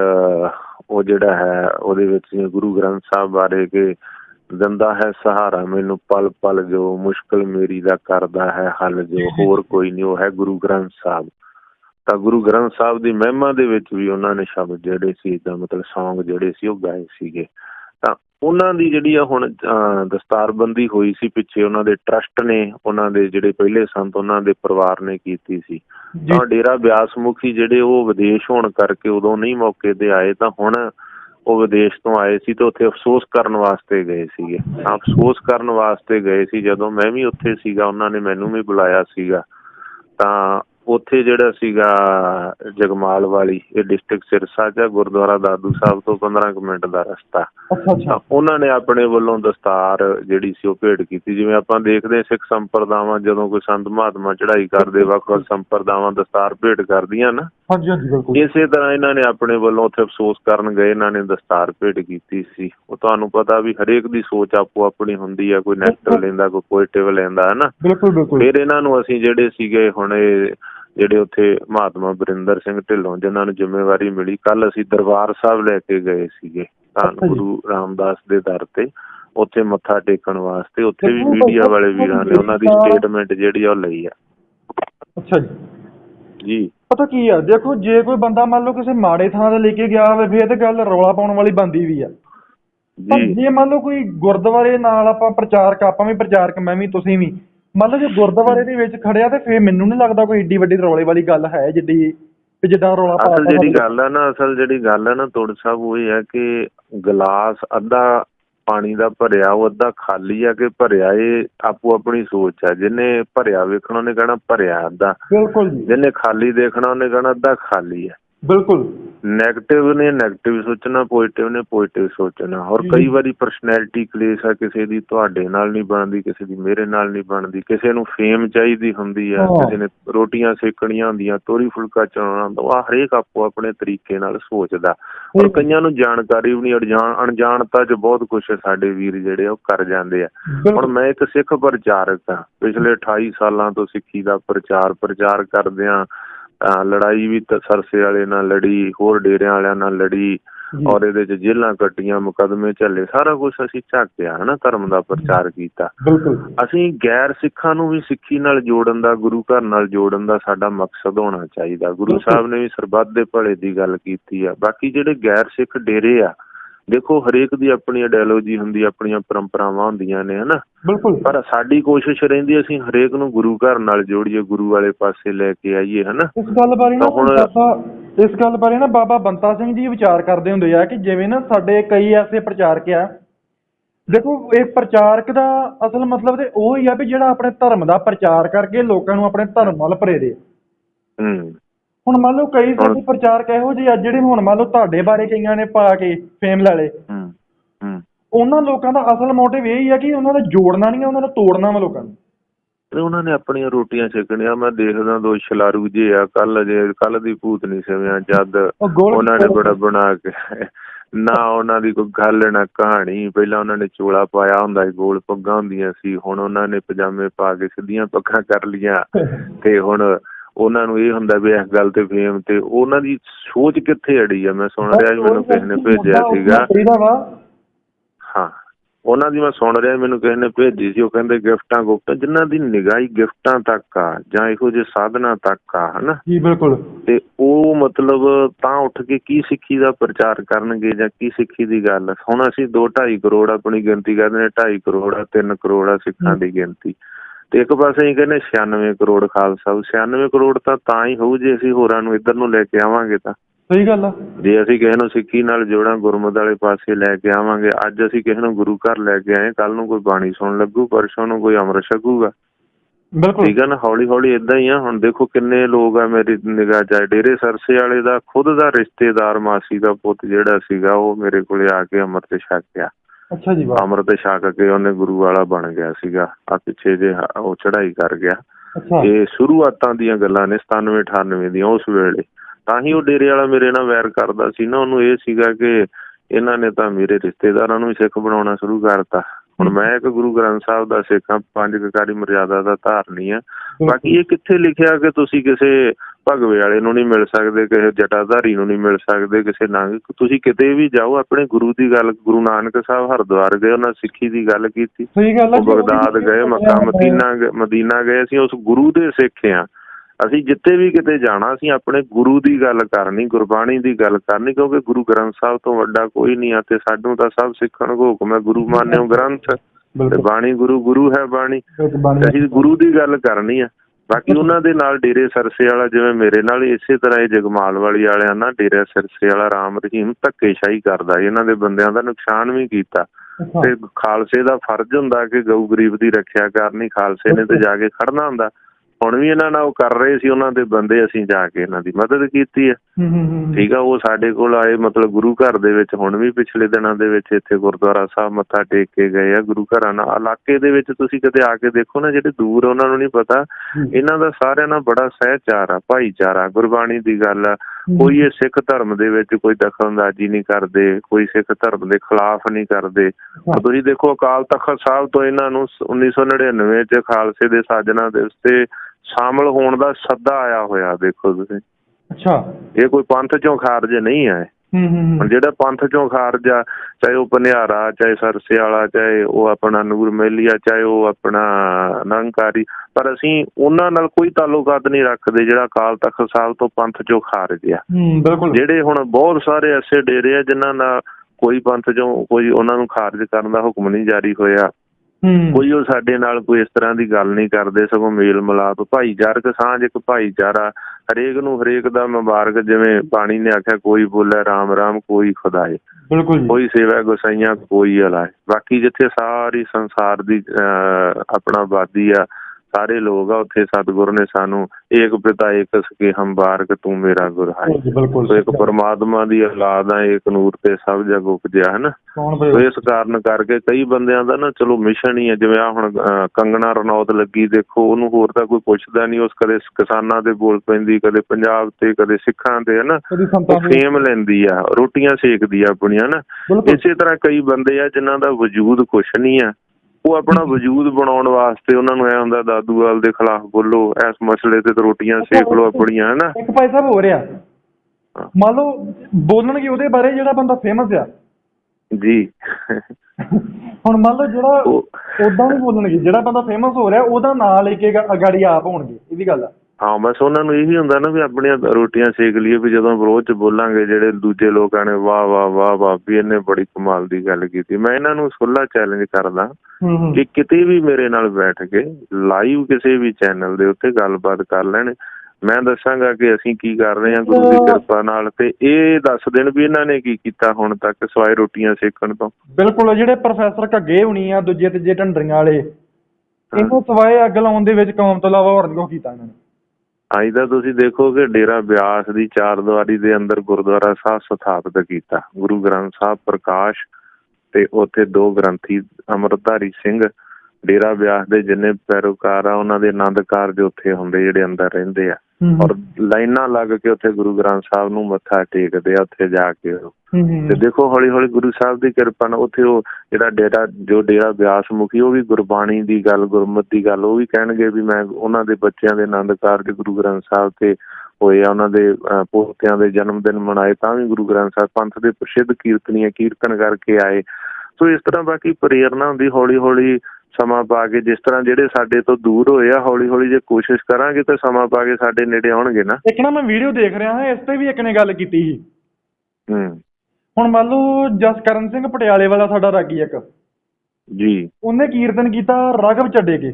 Speaker 2: ਉਹ ਜਿਹੜਾ ਹੈ ਉਹਦੇ ਵਿੱਚ ਗੁਰੂ ਗ੍ਰੰਥ ਸਾਹਿਬ ਬਾਰੇ ਕਿ ਦਿੰਦਾ ਹੈ ਸਹਾਰਾ ਮੈਨੂੰ ਪਲ ਪਲ ਜੋ ਮੁਸ਼ਕਲ ਮੇਰੀ ਦਾ ਕਰਦਾ ਹੈ ਹੱਲ ਜੋ ਹੋਰ ਕੋਈ ਨਹੀਂ ਉਹ ਹੈ ਗੁਰੂ ਗ੍ਰੰਥ ਸਾਹਿਬ। ਤਾਂ ਗੁਰੂ ਗ੍ਰੰਥ ਸਾਹਿਬ ਦੀ ਮਹਿਮਾ ਦੇ ਵਿੱਚ ਵੀ ਉਹਨਾਂ ਨੇ ਸ਼ਬਦ ਜਿਹੜੇ ਸੀ ਦਾ ਮਤਲਬ Song ਜਿਹੜੇ ਸੀ ਉਹ ਗਾਏ ਸੀਗੇ। ਉਹਨਾਂ ਦੀ ਜਿਹੜੀ ਆ ਹੁਣ ਦਸਤਾਰਬੰਦੀ ਹੋਈ ਸੀ ਪਿੱਛੇ ਉਹਨਾਂ ਦੇ ਟਰਸਟ ਨੇ ਉਹਨਾਂ ਦੇ ਜਿਹੜੇ ਪਹਿਲੇ ਸੰਤ ਉਹਨਾਂ ਦੇ ਪਰਿਵਾਰ ਨੇ ਕੀਤੀ ਸੀ। ਤਾਂ ਡੇਰਾ ਬਿਆਸ ਮੁਖੀ ਜਿਹੜੇ ਉਹ ਵਿਦੇਸ਼ ਹੋਣ ਕਰਕੇ ਉਦੋਂ ਨਹੀਂ ਮੌਕੇ ਤੇ ਆਏ ਤਾਂ ਹੁਣ ਉਹ ਵਿਦੇਸ਼ ਤੋਂ ਆਏ ਸੀ ਤੇ ਉੱਥੇ ਅਫਸੋਸ ਕਰਨ ਵਾਸਤੇ ਗਏ ਸੀਗੇ। ਅਫਸੋਸ ਕਰਨ ਵਾਸਤੇ ਗਏ ਸੀ। ਜਦੋਂ ਮੈਂ ਵੀ ਉੱਥੇ ਸੀਗਾ ਉਹਨਾਂ ਨੇ ਮੈਨੂੰ ਵੀ ਬੁਲਾਇਆ ਸੀਗਾ। ਤਾਂ ਉੱਥੇ ਜਿਹੜਾ ਸੀਗਾ ਜਗਮਾਲ ਵਾਲੀ ਇਹ ਡਿਸਟ੍ਰਿਕਟ ਸਿਰਸਾ ਚ ਆ, ਗੁਰਦੁਆਰਾ ਦਾਦੂ ਸਾਹਿਬ ਤੋਂ 15 ਕੁ ਮਿੰਟ ਦਾ ਰਸਤਾ। ਤਾਂ ਉਹਨਾਂ ਨੇ ਆਪਣੇ ਵੱਲੋਂ ਦਸਤਾਰ ਜਿਹੜੀ ਸੀ ਉਹ ਭੇਟ ਕੀਤੀ। ਜਿਵੇਂ ਆਪਾਂ ਦੇਖਦੇ ਸਿੱਖ ਸੰਪਰਦਾਵਾਂ ਜਦੋਂ ਕੋਈ ਸੰਤ ਮਹਾਤਮਾ ਚੜ੍ਹਾਈ ਕਰਦੇ ਵੱਖ-ਵੱਖ ਸੰਪਰਦਾਵਾਂ ਦਸਤਾਰ ਭੇਟ ਕਰਦੀਆਂ ਨਾ
Speaker 1: ਹਾਂਜੀ ਹਾਂਜੀ ਬਿਲਕੁਲ।
Speaker 2: ਇਸੇ ਤਰ੍ਹਾਂ ਇਹਨਾਂ ਨੇ ਆਪਣੇ ਵੱਲੋਂ ਉੱਥੇ ਅਫਸੋਸ ਕਰਨ ਗਏ ਇਹਨਾਂ ਨੇ ਦਸਤਾਰ ਭੇਟ ਕੀਤੀ ਸੀ। ਉਹ ਤੁਹਾਨੂੰ ਪਤਾ ਵੀ ਹਰੇਕ ਦੀ ਸੋਚ ਆਪੋ ਆਪਣੀ ਹੁੰਦੀ ਆ ਕੋਈ ਨੈਗੇਟਿਵ ਲੈਂਦਾ ਕੋਈ ਪੋਜ਼ਿਟਿਵ ਲੈਂਦਾ ਹੈ ਨਾ
Speaker 1: ਬਿਲਕੁਲ ਬਿਲਕੁਲ।
Speaker 2: ਫਿਰ ਇਹਨਾਂ ਨੂੰ ਅਸੀਂ ਜਿਹੜੇ ਸੀਗੇ ਹੁਣ ਇਹ ਜਿਹੜੇ ਉੱਥੇ ਮਹਾਤਮਾ ਬਰਿੰਦਰ ਸਿੰਘ ਢਿੱਲੋਂ ਜਿਨ੍ਹਾਂ ਨੂੰ ਜ਼ਿੰਮੇਵਾਰੀ ਮਿਲੀ ਕੱਲ ਅਸੀਂ ਦਰਬਾਰ ਸਾਹਿਬ ਲੈ ਕੇ ਗਏ ਸੀਗੇ
Speaker 1: ਜੀ।
Speaker 2: ਗੁਰੂ ਰਾਮਦਾਸ ਦੇ ਦਰ ਤੇ। ਉੱਥੇ ਮੱਥਾ ਟੇਕਣ ਵਾਸਤੇ ਉੱਥੇ ਵੀ ਮੀਡੀਆ ਵਾਲੇ ਵੀਰਾਂ ਨੇ ਉਹਨਾਂ ਦੀ
Speaker 1: ਤਾਂ-
Speaker 2: ਸਟੇਟਮੈਂਟ ਜਿਹੜੀ ਆ ਉਹ ਲਈ ਆ।
Speaker 1: ਅੱਛਾ ਜੀ।
Speaker 2: ਜੀ।
Speaker 1: ਪਤਾ ਕੀ ਆ ਦੇਖੋ ਜੇ ਕੋਈ ਬੰਦਾ ਮੰਨ ਲਓ ਕਿਸੇ ਮਾੜੇ ਥਾਂ ਤੇ ਲੈ ਕੇ ਗਿਆ ਹੋਵੇ ਫਿਰ ਤੇ ਗੱਲ ਰੌਲਾ ਪਾਉਣ ਵਾਲੀ ਬੰਦੀ ਵੀ ਆ।
Speaker 2: ਜੀ।
Speaker 1: ਜੇ ਮੰਨ ਲਓ ਕੋਈ ਗੁਰਦੁਆਰੇ ਨਾਲ ਆਪਾਂ ਪ੍ਰਚਾਰਕ ਆਪਾਂ ਵੀ ਪ੍ਰਚਾਰਕ ਮੈਂ ਵੀ ਤੁਸੀਂ ਵੀ ਮੰਨ ਲਓ ਜੇ ਗੁਰਦੁਆਰੇ ਦੇ ਵਿੱਚ ਖੜਿਆ ਤੇ ਫਿਰ ਮੈਨੂੰ ਨਹੀਂ ਲੱਗਦਾ ਕੋਈ ਏਡੀ ਵੱਡੀ ਰੌਲੇ ਵਾਲੀ ਗੱਲ ਹੈ ਜਿੱਡੀ ਵੀ ਜਿੱਦਾਂ ਰੌਲਾ ਪਾ
Speaker 2: ਅਸਲ ਜਿਹੜੀ ਗੱਲ ਆ ਨਾ ਅਸਲ ਜਿਹੜੀ ਗੱਲ ਆ ਨਾ ਤੋੜ ਸਾਹਿਬ ਉਹ ਇਹ ਆ ਕਿ ਗਲਾਸ ਅੱਧਾ ਪਾਣੀ ਦਾ ਭਰਿਆ ਉਹ ਅੱਧਾ ਖਾਲੀ ਆ ਕਿ ਭਰਿਆ ਇਹ ਆਪੋ ਆਪਣੀ ਸੋਚ ਆ। ਜਿਹਨੇ ਭਰਿਆ ਵੇਖਣਾ ਉਹਨੇ ਕਹਿਣਾ ਭਰਿਆ ਅੱਧਾ।
Speaker 1: ਬਿਲਕੁਲ ਜੀ।
Speaker 2: ਜਿਹਨੇ ਖਾਲੀ ਦੇਖਣਾ ਉਹਨੇ ਕਹਿਣਾ ਅੱਧਾ ਖਾਲੀ ਆ।
Speaker 1: ਬਿਲਕੁਲ।
Speaker 2: ਨੈਗੇਟਿਵ ਨੇ ਨੈਗੇਟਿਵ ਸੋਚਣਾ ਪੋਜ਼ਿਟਿਵ ਨੇ ਪੋਜ਼ਿਟਿਵ ਸੋਚਣਾ। ਔਰ। ਕਈ ਵਾਰੀ ਪਰਸਨੈਲਿਟੀ ਕਲੇਸ਼ ਆ ਕਿਸੇ ਦੀ ਤੁਹਾਡੇ ਨਾਲ ਨਹੀਂ ਬਣਦੀ ਕਿਸੇ ਦੀ ਮੇਰੇ ਨਾਲ ਨਹੀਂ ਬਣਦੀ। ਕਿਸੇ ਨੂੰ ਫੇਮ ਚਾਹੀਦੀ ਹੁੰਦੀ ਆ। ਕਿਸੇ ਨੇ ਰੋਟੀਆਂ ਸੇਕਣੀਆਂ ਹੁੰਦੀਆਂ ਤੋਰੀ ਫੁਲਕਾ ਚਲਾਉਣਾ ਹੁੰਦਾ ਆ ਹਰੇਕ ਆਪੋ ਆਪਣੇ ਤਰੀਕੇ ਨਾਲ ਸੋਚਦਾ। ਔਰ। ਕਈਆਂ ਨੂੰ ਜਾਣਕਾਰੀ ਵੀ ਨਹੀਂ ਅਣਜਾਣ ਅਣਜਾਣਤਾ 'ਚ ਬਹੁਤ ਕੁਝ ਸਾਡੇ ਵੀਰ ਜਿਹੜੇ ਉਹ ਕਰ ਜਾਂਦੇ ਆ। ਹੁਣ ਮੈਂ ਇੱਕ ਸਿੱਖ ਪ੍ਰਚਾਰਕ ਆ। ਪਿਛਲੇ 28 ਸਾਲਾਂ ਤੋਂ ਸਿੱਖੀ ਦਾ ਪ੍ਰਚਾਰ ਪ੍ਰਚਾਰ ਕਰਦੇ ਆ। ਲੜਾਈ ਵੀ ਸਰਸੇ ਵਾਲੇ ਨਾਲ ਲੜੀ ਹੋਰ ਡੇਰਿਆਂ ਵਾਲਿਆਂ ਨਾਲ ਲੜੀ। ਔਰ ਇਹਦੇ 'ਚ ਜੇਲ੍ਹਾਂ ਕੱਟੀਆਂ ਮੁਕਦਮੇ ਝੱਲੇ ਸਾਰਾ ਕੁਝ ਅਸੀਂ ਝਾਕਿਆ ਹਨਾ ਧਰਮ ਦਾ ਪ੍ਰਚਾਰ ਕੀਤਾ
Speaker 1: ਬਿਲਕੁਲ
Speaker 2: ਅਸੀਂ ਗੈਰ ਸਿੱਖਾਂ ਨੂੰ ਵੀ ਸਿੱਖੀ ਨਾਲ ਜੋੜਨ ਦਾ ਗੁਰੂ ਘਰ ਨਾਲ ਜੋੜਨ ਦਾ ਸਾਡਾ ਮਕਸਦ ਹੋਣਾ ਚਾਹੀਦਾ ਗੁਰੂ। ਸਾਹਿਬ ਨੇ ਵੀ ਸਰਬੱਤ ਦੇ ਭਲੇ ਦੀ ਗੱਲ ਕੀਤੀ ਆ ਬਾਕੀ ਜਿਹੜੇ ਗੈਰ ਸਿੱਖ ਡੇਰੇ ਆ ਦੇਖੋ ਹਰੇਕ ਦੀ ਆਪਣੀ ਆਈਡੀਓਲੋਜੀ ਹੁੰਦੀ ਆਪਣੀਆਂ ਪਰੰਪਰਾਵਾਂ ਹੁੰਦੀਆਂ ਨੇ ਹਨਾ?
Speaker 1: ਬਿਲਕੁਲ।
Speaker 2: ਪਰ ਸਾਡੀ ਕੋਸ਼ਿਸ਼ ਰਹਿੰਦੀ ਅਸੀਂ ਹਰੇਕ ਨੂੰ ਗੁਰੂ ਘਰ ਨਾਲ ਜੋੜੀਏ ਗੁਰੂ ਵਾਲੇ ਪਾਸੇ ਲੈ ਕੇ ਆਈਏ ਹਨਾ?
Speaker 1: ਇਸ ਗੱਲ ਬਾਰੇ ਨਾ ਬਾਬਾ ਇਸ ਗੱਲ ਬਾਰੇ ਨਾ ਬਾਬਾ ਬੰਤਾ ਸਿੰਘ ਜੀ ਵਿਚਾਰ ਕਰਦੇ ਹੁੰਦੇ ਆ ਕਿ ਜਿਵੇਂ ਨਾ ਸਾਡੇ ਕਈ ਐਸੇ ਪ੍ਰਚਾਰਕ ਆ। ਦੇਖੋ ਇਹ ਪ੍ਰਚਾਰਕ ਦਾ ਅਸਲ ਮਤਲਬ ਤੇ ਉਹ ਹੀ ਆ ਵੀ ਜਿਹੜਾ ਆਪਣੇ ਧਰਮ ਦਾ ਪ੍ਰਚਾਰ ਕਰਕੇ ਲੋਕਾਂ ਨੂੰ ਆਪਣੇ ਧਰਮ ਵੱਲ ਪ੍ਰੇਰੇ।
Speaker 2: ਹੂੰ।
Speaker 1: ਹੁਣ ਮੰਨ ਲਓ ਕਈ ਸਾਡੇ ਪ੍ਰਚਾਰਕ ਇਹੋ ਜਿਹੇ ਆ ਜਿਹੜੇ ਹੁਣ ਮੰਨ ਲਓ ਤੁਹਾਡੇ ਬਾਰੇ ਕਈਆਂ ਨੇ ਪਾ ਕੇ ਫੇਮ ਲੈ ਲਏ।
Speaker 2: ਹੂੰ ਹੂੰ।
Speaker 1: ਉਹਨਾਂ ਲੋਕਾਂ ਦਾ ਅਸਲ ਮੋਟਿਵ ਇਹ ਹੀ ਆ ਕਿ ਉਹਨਾਂ ਦਾ ਜੋੜਨਾ ਨਹੀਂ ਆ ਉਹਨਾਂ ਦਾ ਤੋੜਨਾ ਵਾ ਲੋਕਾਂ ਨੂੰ।
Speaker 2: ਤੇ ਉਹਨਾਂ ਨੇ ਆਪਣੀਆਂ ਰੋਟੀਆਂ ਛਕਣੀਆਂ ਮੈਂ ਦੇਖਦਾ ਦੋ ਛਲਾਰੂ ਜੇ ਆ ਕੱਲ ਜੇ ਕੱਲ ਦੀ ਭੂਤ ਨਹੀਂ ਸਵਿਆ ਜਦ ਉਹਨਾਂ ਨੇ ਬੜਾ ਬਣਾ ਕੇ ਨਾ ਉਹਨਾਂ ਦੀ ਕੋਈ ਗੱਲ ਨਾ ਕਹਾਣੀ। ਪਹਿਲਾਂ ਉਹਨਾਂ ਨੇ ਚੋਲਾ ਪਾਇਆ ਹੁੰਦਾ ਸੀ ਗੋਲ ਪੱਗਾਂ ਹੁੰਦੀਆਂ ਸੀ ਹੁਣ ਉਹਨਾਂ ਨੇ ਪਜਾਮੇ ਪਾ ਕੇ ਸਿੱਧੀਆਂ ਪੱਗਾਂ ਕਰ ਲੀਆਂ ਤੇ ਹੁਣ ਉਹਨਾਂ ਨੂੰ ਇਹ ਹੁੰਦਾ ਵੀ ਇਸ ਗੱਲ ਤੇ ਫੇਮ ਤੇ ਉਹਨਾਂ ਦੀ ਸੋਚ ਕਿੱਥੇ ਅੜੀ ਆ? ਮੈਂ ਸੁਣ ਰਿਹਾ ਮੈਨੂੰ ਕਿਸੇ ਨੇ ਭੇਜਿਆ ਸੀਗਾ। ਹਾਂ। ਉਹਨਾਂ ਦੀ ਮੈਂ ਸੁਣ ਰਿਹਾ ਮੈਨੂੰ ਕਿਸੇ ਨੇ ਭੇਜੀ ਸੀ। ਉਹ ਕਹਿੰਦੇ ਗਿਫਟਾਂ ਗੁਫਟਾਂ ਜਿਨ੍ਹਾਂ ਦੀ ਨਿਗਾਹੀ ਗਿਫਟਾਂ ਤੱਕ ਆ ਜਾਂ ਇਹੋ ਜਿਹੇ ਸਾਧਨਾ ਤੱਕ ਆ ਹਨਾ?
Speaker 1: ਜੀ ਬਿਲਕੁਲ।
Speaker 2: ਤੇ ਉਹ ਮਤਲਬ ਤਾਂ ਉੱਠ ਕੇ ਕੀ ਸਿੱਖੀ ਦਾ ਪ੍ਰਚਾਰ ਕਰਨਗੇ ਜਾਂ ਕੀ ਸਿੱਖੀ ਦੀ ਗੱਲ? ਹੁਣ ਅਸੀਂ 2 2.5 ਕਰੋੜ ਆਪਣੀ ਗਿਣਤੀ ਕਰਦੇ ਨੇ 2.5 ਕਰੋੜ ਆ 3 ਕਰੋੜ ਆ ਸਿੱਖਾਂ ਦੀ ਗਿਣਤੀ। ਤੇ ਇੱਕ ਪਾਸੇ ਅਸੀਂ ਕਹਿੰਦੇ 96 ਕਰੋੜ ਖਾਲਸਾ ਹੋਊ। 96 ਕਰੋੜ ਤਾਂ ਤਾਂ ਹੀ ਹੋਊ ਜੇ ਅਸੀਂ ਹੋਰਾਂ ਨੂੰ ਇੱਧਰ ਨੂੰ ਲੈ ਕੇ ਆਵਾਂਗੇ ਤਾਂ
Speaker 1: ਸਹੀ ਗੱਲ ਆ
Speaker 2: ਜੇ ਅਸੀਂ ਕਿਸੇ ਨੂੰ ਸਿੱਖੀ ਨਾਲ ਜੋੜਾਂ ਗੁਰਮਤ ਵਾਲੇ ਪਾਸੇ ਲੈ ਕੇ ਆਵਾਂਗੇ ਅੱਜ ਅਸੀਂ ਕਿਸੇ ਨੂੰ ਗੁਰੂ ਘਰ ਲੈ ਕੇ ਆਏ ਕੱਲ ਨੂੰ ਕੋਈ ਬਾਣੀ ਸੁਣ ਲੱਗੂ ਪਰਸੋਂ ਨੂੰ ਕੋਈ ਅੰਮ੍ਰਿਤ ਛਕੂਗਾ
Speaker 1: ਬਿਲਕੁਲ
Speaker 2: ਠੀਕ ਹੈ ਨਾ ਹੌਲੀ ਹੌਲੀ ਇਦਾਂ ਹੀ ਆ ਹੁਣ ਦੇਖੋ ਕਿੰਨੇ ਲੋਕ ਆ ਮੇਰੀ ਨਿਗਾਹ ਚ। ਡੇਰੇ ਸਰਸੇ ਵਾਲੇ ਦਾ ਖੁਦ ਦਾ ਰਿਸ਼ਤੇਦਾਰ ਮਾਸੀ ਦਾ ਪੁੱਤ ਜਿਹੜਾ ਸੀਗਾ ਉਹ ਮੇਰੇ ਕੋਲੇ ਆ ਕੇ ਅੰਮ੍ਰਿਤ ਛਕ ਗਿਆ
Speaker 1: ਅੱਛਾ ਜੀ ਵਾਹ।
Speaker 2: ਅੰਮ੍ਰਿਤ ਛਕ ਕੇ ਉਹਨੇ ਗੁਰੂ ਵਾਲਾ ਬਣ ਗਿਆ ਸੀਗਾ। ਆ ਪਿੱਛੇ ਜੇ ਉਹ ਚੜ੍ਹਾਈ ਕਰ ਗਿਆ। ਇਹ ਸ਼ੁਰੂਆਤਾਂ ਦੀਆਂ ਗੱਲਾਂ ਨੇ 97 98 ਦੀਆਂ ਉਸ ਵੇਲੇ। ਤਾਂ ਹੀ ਉਹ ਡੇਰੇ ਵਾਲਾ ਮੇਰੇ ਨਾਲ ਵੈਰ ਕਰਦਾ ਸੀ ਨਾ। ਉਹਨੂੰ ਇਹ ਸੀਗਾ ਕਿ ਇਹਨਾਂ ਨੇ ਤਾਂ ਮੇਰੇ ਰਿਸ਼ਤੇਦਾਰਾਂ ਨੂੰ ਸਿੱਖ ਬਣਾਉਣਾ ਸ਼ੁਰੂ ਕਰਤਾ। ਹੁਣ ਮੈਂ ਇੱਕ ਗੁਰੂ ਗ੍ਰੰਥ ਸਾਹਿਬ ਦਾ ਸਿੱਖ ਪੰਜ ਕਕਾਰੀ ਮਰਜ਼ਾਦਾ ਦਾ ਧਾਰਨੀ ਆ। ਬਾਕੀ ਇਹ ਕਿੱਥੇ ਲਿਖਿਆ ਕਿ ਤੁਸੀਂ ਕਿਸੇ ਭਗਵੇ ਵਾਲੇ ਨੂੰ ਨਹੀਂ ਮਿਲ ਸਕਦੇ ਕਿਸੇ ਜਟਾਧਾਰੀ ਨੂੰ ਨਹੀਂ ਮਿਲ ਸਕਦੇ ਕਿਸੇ ਨੰਗ। ਤੁਸੀਂ ਕਿਤੇ ਵੀ ਜਾਓ ਆਪਣੇ ਗੁਰੂ ਦੀ ਗੱਲ ਗੁਰੂ ਨਾਨਕ ਸਾਹਿਬ ਹਰਿਦੁਆਰ ਗਏ ਉਹਨਾਂ ਸਿੱਖੀ ਦੀ ਗੱਲ ਕੀਤੀ।
Speaker 1: ਸਹੀ ਗੱਲ ਹੈ
Speaker 2: ਉਹ ਬਗਦਾਦ ਗਏ ਮੱਕਾ ਮਦੀਨਾ ਮਦੀਨਾ ਗਏ ਅਸੀਂ ਉਸ ਗੁਰੂ ਦੇ ਸਿੱਖ ਆ ਅਸੀਂ ਜਿੱਥੇ ਵੀ ਕਿਤੇ ਜਾਣਾ ਅਸੀਂ ਆਪਣੇ ਗੁਰੂ ਦੀ ਗੱਲ ਕਰਨੀ ਗੁਰਬਾਣੀ ਦੀ ਗੱਲ ਕਰਨੀ ਕਿਉਂਕਿ ਗੁਰੂ ਗ੍ਰੰਥ ਸਾਹਿਬ ਤੋਂ ਵੱਡਾ ਕੋਈ ਨਹੀਂ ਆ ਤੇ ਸਾਨੂੰ ਤਾਂ ਸਭ ਸਿੱਖਣ ਕੋ ਹੁਕਮ ਹੈ ਗੁਰੂ ਮਾਨਿਓ ਗ੍ਰੰਥ। ਤੇ ਬਾਣੀ ਗੁਰੂ ਗੁਰੂ ਹੈ ਬਾਣੀ। ਅਸੀਂ ਗੁਰੂ ਦੀ ਗੱਲ ਕਰਨੀ ਆ। ਬਾਕੀ ਉਹਨਾਂ ਦੇ ਨਾਲ ਡੇਰੇ ਸਰਸੇ ਵਾਲਾ ਜਿਵੇਂ ਮੇਰੇ ਨਾਲ ਇਸੇ ਤਰ੍ਹਾਂ ਇਹ ਜਗਮਾਲ ਵਾਲੀ ਵਾਲਿਆਂ ਨਾਲ ਡੇਰੇ ਸਰਸੇ ਵਾਲਾ ਰਾਮ ਰਹੀਮ ਧੱਕੇਸ਼ਾਹੀ ਕਰਦਾ ਇਹਨਾਂ ਦੇ ਬੰਦਿਆਂ ਦਾ ਨੁਕਸਾਨ ਵੀ ਕੀਤਾ। ਤੇ ਖਾਲਸੇ ਦਾ ਫਰਜ਼ ਹੁੰਦਾ ਕਿ ਗਊ ਗਰੀਬ ਦੀ ਰੱਖਿਆ ਕਰਨੀ ਖਾਲਸੇ ਨੇ ਤੇ ਜਾ ਕੇ ਖੜਨਾ ਹੁੰਦਾ। ਹੁਣ ਵੀ ਇਹਨਾਂ ਨਾਲ ਉਹ ਕਰ ਰਹੇ ਸੀ ਉਹਨਾਂ ਦੇ ਬੰਦੇ ਅਸੀਂ ਜਾ ਕੇ ਇਹਨਾਂ ਦੀ ਮਦਦ ਕੀਤੀ
Speaker 1: ਹੈ
Speaker 2: ਠੀਕ ਆ ਉਹ ਸਾਡੇ ਕੋਲ ਆਏ ਮਤਲਬ ਗੁਰੂ ਘਰ ਦੇ ਵਿੱਚ ਹੁਣ ਵੀ ਪਿਛਲੇ ਦਿਨਾਂ ਦੇ ਵਿੱਚ ਇੱਥੇ ਗੁਰਦੁਆਰਾ ਸਾਹਿਬ ਮੱਥਾ ਟੇਕ ਕੇ ਗਏ ਆ ਗੁਰੂ ਘਰਾਂ ਨਾਲ। ਇਲਾਕੇ ਦੇ ਵਿੱਚ ਤੁਸੀਂ ਕਿਤੇ ਆ ਕੇ ਦੇਖੋ ਨਾ ਜਿਹੜੇ ਦੂਰ ਉਹਨਾਂ ਨੂੰ ਨਹੀਂ ਪਤਾ। ਇਹਨਾਂ ਦਾ ਸਾਰਿਆਂ ਨਾਲ ਬੜਾ ਸਹਿਚਾਰ ਆ ਭਾਈਚਾਰਾ ਗੁਰਬਾਣੀ ਦੀ ਗੱਲ ਆ। ਕੋਈ ਇਹ ਸਿੱਖ ਧਰਮ ਦੇ ਵਿੱਚ ਕੋਈ ਦਖਲਅੰਦਾਜ਼ੀ ਨਹੀਂ ਕਰਦੇ ਕੋਈ ਸਿੱਖ ਧਰਮ ਦੇ ਖਿਲਾਫ ਨਹੀਂ ਕਰਦੇ। ਤੁਸੀਂ ਦੇਖੋ ਅਕਾਲ ਤਖਤ ਸਾਹਿਬ ਤੋਂ ਇਹਨਾਂ ਨੂੰ 1999 ਚ ਖਾਲਸੇ ਦੇ ਸਾਜਣਾ ਦਿਵਸ ਤੇ ਸ਼ਾਮਲ ਹੋਣ ਦਾ ਸੱਦਾ ਆਇਆ ਹੋਇਆ ਦੇਖੋ ਤੁਸੀਂ।
Speaker 1: ਅੱਛਾ।
Speaker 2: ਇਹ ਕੋਈ ਪੰਥ ਚੋਂ ਖਾਰਜ ਨਹੀਂ
Speaker 1: ਹੂੰ। ਹੂੰ ਹੂੰ
Speaker 2: ਜਿਹੜਾ ਪੰਥ ਚੋਂ ਖਾਰਜ ਆ ਚਾਹੇ ਉਹ ਪਨਿਆਰਾ ਚਾਹੇ ਸਰਸੇ ਵਾਲਾ ਚਾਹੇ ਉਹ ਆਪਣਾ ਨੂਰ ਮੇਲੀਆ ਚਾਹੇ ਉਹ ਆਪਣਾ ਨੰਗਕਾਰੀ ਪਰ ਅਸੀਂ ਉਹਨਾਂ ਨਾਲ ਕੋਈ ਤਾਲੁਕਾਤ ਨਹੀਂ ਰੱਖਦੇ ਜਿਹੜਾ ਅਕਾਲ ਤਖਤ ਸਾਹਿਬ ਤੋਂ ਪੰਥ ਚੋਂ ਖਾਰਜ ਆ।
Speaker 1: ਹੂੰ ਬਿਲਕੁਲ।
Speaker 2: ਜਿਹੜੇ ਹੁਣ ਬਹੁਤ ਸਾਰੇ ਐਸੇ ਡੇਰੇ ਆ ਜਿਨ੍ਹਾਂ ਨਾਲ ਕੋਈ ਪੰਥ ਚੋਂ ਕੋਈ ਉਹਨਾਂ ਨੂੰ ਖਾਰਜ ਕਰਨ ਦਾ ਹੁਕਮ ਨਹੀਂ ਜਾਰੀ ਹੋਇਆ। ਕੋਈ ਉਹ ਸਾਡੇ ਨਾਲ ਕੋਈ ਇਸ ਤਰ੍ਹਾਂ ਦੀ ਗੱਲ ਨਹੀਂ ਕਰਦੇ ਸਗੋਂ ਮੇਲ ਮਿਲਾਪ ਭਾਈਚਾਰਕ ਸਾਂਝ ਇੱਕ ਭਾਈਚਾਰਾ ਹਰੇਕ ਨੂੰ ਹਰੇਕ ਦਾ ਮੁਬਾਰਕ ਜਿਵੇਂ ਬਾਣੀ ਨੇ ਆਖਿਆ ਕੋਈ ਬੋਲੇ ਰਾਮ ਰਾਮ ਕੋਈ ਖੁਦਾਏ।
Speaker 1: ਬਿਲਕੁਲ
Speaker 2: ਕੋਈ ਸੇਵਾ ਗੁਸਾਈਆਂ ਕੋਈ ਅਲਾਏ। ਬਾਕੀ ਜਿੱਥੇ ਸਾਰੀ ਸੰਸਾਰ ਦੀ ਆਪਣਾ ਆਬਾਦੀ ਆ ਸਾਰੇ ਲੋਕ ਆ ਉੱਥੇ ਸਤਿਗੁਰ ਨੇ ਸਾਨੂੰ ਏਕ ਪਿਤਾ ਏਕ ਸਕੇ ਹਮ ਬਾਰਕ ਤੂੰ ਮੇਰਾ ਗੁਰ ਹੈ ਇੱਕ ਪਰਮਾਤਮਾ ਦੀ ਔਲਾਦ ਆ ਏਕ ਨੂਰ ਤੇ ਸਭ ਜਗ ਉਪਜਿਆ ਹੈ ਨਾ ਇਸ ਕਾਰਨ ਕਰਕੇ ਕਈ ਬੰਦਿਆਂ ਦਾ ਨਾ ਚਲੋ ਮਿਸ਼ਨ ਹੀ ਹੈ ਜਿਵੇਂ ਆ ਹੁਣ ਕੰਗਣਾ ਰਣੌਤ ਲੱਗੀ ਦੇਖੋ ਉਹਨੂੰ ਹੋਰ ਤਾਂ ਕੋਈ ਪੁੱਛਦਾ ਨਹੀਂ ਉਸ ਕਦੇ ਕਿਸਾਨਾਂ ਦੇ ਬੋਲ ਪੈਂਦੀ ਕਦੇ ਪੰਜਾਬ ਤੇ ਕਦੇ ਸਿੱਖਾਂ ਤੇ ਹੈ ਨਾ ਫੇਮ ਲੈਂਦੀ ਆ ਰੋਟੀਆਂ ਸੇਕਦੀ ਆ ਆਪਣੀਆਂ ਨਾ ਇਸੇ ਤਰ੍ਹਾਂ ਕਈ ਬੰਦੇ ਆ ਜਿਨ੍ਹਾਂ ਦਾ ਵਜੂਦ ਕੁਛ ਨਹੀਂ ਆ ਉਹ ਆਪਣਾ ਵਜੂਦ ਬਣਾਉਣ ਵਾਸਤੇ ਉਹਨਾਂ ਨੂੰ ਐ ਹੁੰਦਾ ਦਾਦੂਵਾਲ ਦੇ ਖਿਲਾਫ ਬੋਲੋ ਇਸ ਮਸਲੇ ਤੇ ਰੋਟੀਆਂ ਸੇਕ ਲਓ ਆਪਣੀਆਂ ਹਨਾ?
Speaker 1: ਇੱਕ ਭਾਈ ਸਾਹਿਬ ਹੋ। ਰਿਹਾ। ਮੰਨ ਲਓ ਬੋਲਣਗੇ ਉਹਦੇ ਬਾਰੇ ਜਿਹੜਾ ਬੰਦਾ ਫੇਮਸ ਆ।
Speaker 2: ਜੀ।
Speaker 1: ਹੁਣ ਮੰਨ ਲਓ ਜਿਹੜਾ ਉਦਾਂ ਨਹੀਂ ਬੋਲਣਗੇ ਜਿਹੜਾ ਬੰਦਾ ਫੇਮਸ ਹੋ ਰਿਹਾ ਉਹਦਾ ਨਾਂ ਲੈ ਕੇ ਅਗਾੜੀ ਆਪ ਹੋਣਗੇ ਇਹ ਵੀ ਗੱਲ ਆ।
Speaker 2: ਹਾਂ ਬਸ ਉਹਨਾਂ ਨੂੰ ਇਹੀ ਹੁੰਦਾ ਨਾ ਵੀ ਆਪਣੀਆਂ ਰੋਟੀਆਂ ਸੇਕ ਲਈਏ ਵੀ ਜਦੋਂ ਵਿਰੋਧ ਚ ਬੋਲਾਂਗੇ ਜਿਹੜੇ ਦੂਜੇ ਲੋਕਾਂ ਨੇ ਵਾਹ ਵਾਹ ਵਾਹ ਵਾਹ ਵੀ ਇਹਨੇ ਬੜੀ ਕਮਾਲ ਦੀ ਗੱਲ ਕੀਤੀ। ਮੈਂ ਇਹਨਾਂ ਨੂੰ ਖੁੱਲਾ ਚੈਲੰਜ ਕਰਦਾ ਕਿ ਕਿਤੇ ਵੀ ਮੇਰੇ ਨਾਲ ਬੈਠ ਕੇ ਲਾਈਵ ਕਿਸੇ ਵੀ ਚੈਨਲ ਦੇ ਉੱਤੇ ਗੱਲਬਾਤ ਕਰ ਲੈਣ। ਮੈਂ ਦੱਸਾਂਗਾ ਕਿ ਅਸੀਂ ਕੀ ਕਰ ਰਹੇ ਹਾਂ ਗੁਰੂ ਦੀ ਕਿਰਪਾ ਨਾਲ ਤੇ ਇਹ ਦੱਸ ਦੇਣ ਵੀ ਇਹਨਾਂ ਨੇ ਕੀ ਕੀਤਾ ਹੁਣ ਤੱਕ ਸਵਾਏ ਰੋਟੀਆਂ ਸੇਕਣ ਤੋਂ।
Speaker 1: ਬਿਲਕੁਲ ਜਿਹੜੇ ਪ੍ਰੋਫੈਸਰ ਘੱਗੇ ਹੁਣੀ ਆ ਦੂਜੇ ਤੀਜੇ ਢੰਡਰੀਆਂ ਵਾਲੇ ਇਹਨਾਂ ਸਵਾਏ ਅੱਗ ਲਾਉਣ ਦੇ ਵਿੱਚ ਕੌਮ ਤੋਂ ਇਲਾਵਾ ਹੋਰ ਨਹੀਂ ਕੀਤਾ ਇਹਨਾਂ ਨੇ।
Speaker 2: ਅੱਜ ਤਾਂ ਤੁਸੀਂ ਦੇਖੋ ਕਿ ਡੇਰਾ ਬਿਆਸ ਦੀ ਚਾਰ ਦੀਵਾਰੀ ਦੇ ਅੰਦਰ ਗੁਰਦੁਆਰਾ ਸਾਹਿਬ ਸਥਾਪਿਤ ਕੀਤਾ। ਗੁਰੂ ਗ੍ਰੰਥ ਸਾਹਿਬ ਪ੍ਰਕਾਸ਼ ਤੇ ਉੱਥੇ ਦੋ ਗ੍ਰੰਥੀ ਅੰਮ੍ਰਿਤਧਾਰੀ ਸਿੰਘ ਡੇਰਾ ਬਿਆਸ ਦੇ ਜਿੰਨੇ ਪੈਰੋਕਾਰ ਆ ਉਹਨਾਂ ਦੇ ਆਨੰਦ ਕਾਰਜ ਉੱਥੇ ਹੁੰਦੇ ਜਿਹੜੇ ਅੰਦਰ ਰਹਿੰਦੇ ਆ। ਔਰ ਲਾਈਨਾਂ ਲੱਗ ਕੇ ਉੱਥੇ ਗੁਰੂ ਗ੍ਰੰਥ ਸਾਹਿਬ ਨੂੰ ਮੱਥਾ ਟੇਕਦੇ ਆ ਉੱਥੇ ਜਾ ਕੇ ਤੇ ਦੇਖੋ ਹੌਲੀ ਹੌਲੀ ਗੁਰੂ ਸਾਹਿਬ ਦੀ ਕਿਰਪਾ ਨਾਲ ਉੱਥੇ ਉਹ ਜਿਹੜਾ ਡੇਰਾ ਜੋ ਡੇਰਾ ਬਿਆਸ ਮੁਖੀ ਉਹ ਵੀ ਗੁਰਬਾਣੀ ਦੀ ਗੱਲ ਗੁਰਮਤਿ ਦੀ ਗੱਲ ਉਹ ਵੀ ਕਹਿਣਗੇ ਵੀ ਮੈਂ ਉਹਨਾਂ ਦੇ ਬੱਚਿਆਂ ਦੇ ਆਨੰਦ ਕਾਰਜ ਗੁਰੂ ਗ੍ਰੰਥ ਸਾਹਿਬ ਤੇ ਹੋਏ ਆ ਉਹਨਾਂ ਦੇ ਪੋਤਿਆਂ ਦੇ ਜਨਮ ਦਿਨ ਮਨਾਏ ਤਾਂ ਵੀ ਗੁਰੂ ਗ੍ਰੰਥ ਸਾਹਿਬ ਪੰਥ ਦੇ ਪ੍ਰਸਿੱਧ ਕੀਰਤਨੀਏ ਕੀਰਤਨ ਕਰਕੇ ਆਏ। ਸੋ ਇਸ ਤਰ੍ਹਾਂ ਬਾਕੀ ਪ੍ਰੇਰਣਾ ਹੁੰਦੀ ਹੌਲੀ ਹੌਲੀ ਸਮਾਂ ਪਾ ਕੇ ਜਿਸ ਤਰ੍ਹਾਂ ਜਿਹੜੇ ਸਾਡੇ ਤੋਂ ਦੂਰ ਹੋਏ ਆ ਹੌਲੀ ਹੌਲੀ ਜੇ ਕੋਸ਼ਿਸ਼ ਕਰਾਂਗੇ ਤਾਂ ਸਮਾਂ ਪਾ ਕੇ ਸਾਡੇ ਨੇੜੇ ਆਉਣਗੇ ਨਾ।
Speaker 1: ਇੱਕ ਨਾ ਮੈਂ ਵੀਡੀਓ ਦੇਖ ਰਿਹਾ ਹਾਂ ਇਸ ਤੇ ਵੀ ਇੱਕ ਨੇ ਗੱਲ ਕੀਤੀ ਸੀ।
Speaker 2: ਹੂੰ।
Speaker 1: ਹੁਣ ਮੰਨ ਲਓ ਜਸਕਰਨ ਸਿੰਘ ਪਟਿਆਲੇ ਵਾਲਾ ਸਾਡਾ ਰਾਗੀ ਇੱਕ।
Speaker 2: ਜੀ।
Speaker 1: ਉਹਨੇ ਕੀਰਤਨ ਕੀਤਾ ਰਾਘਵ ਚੱਡੇ ਕੇ।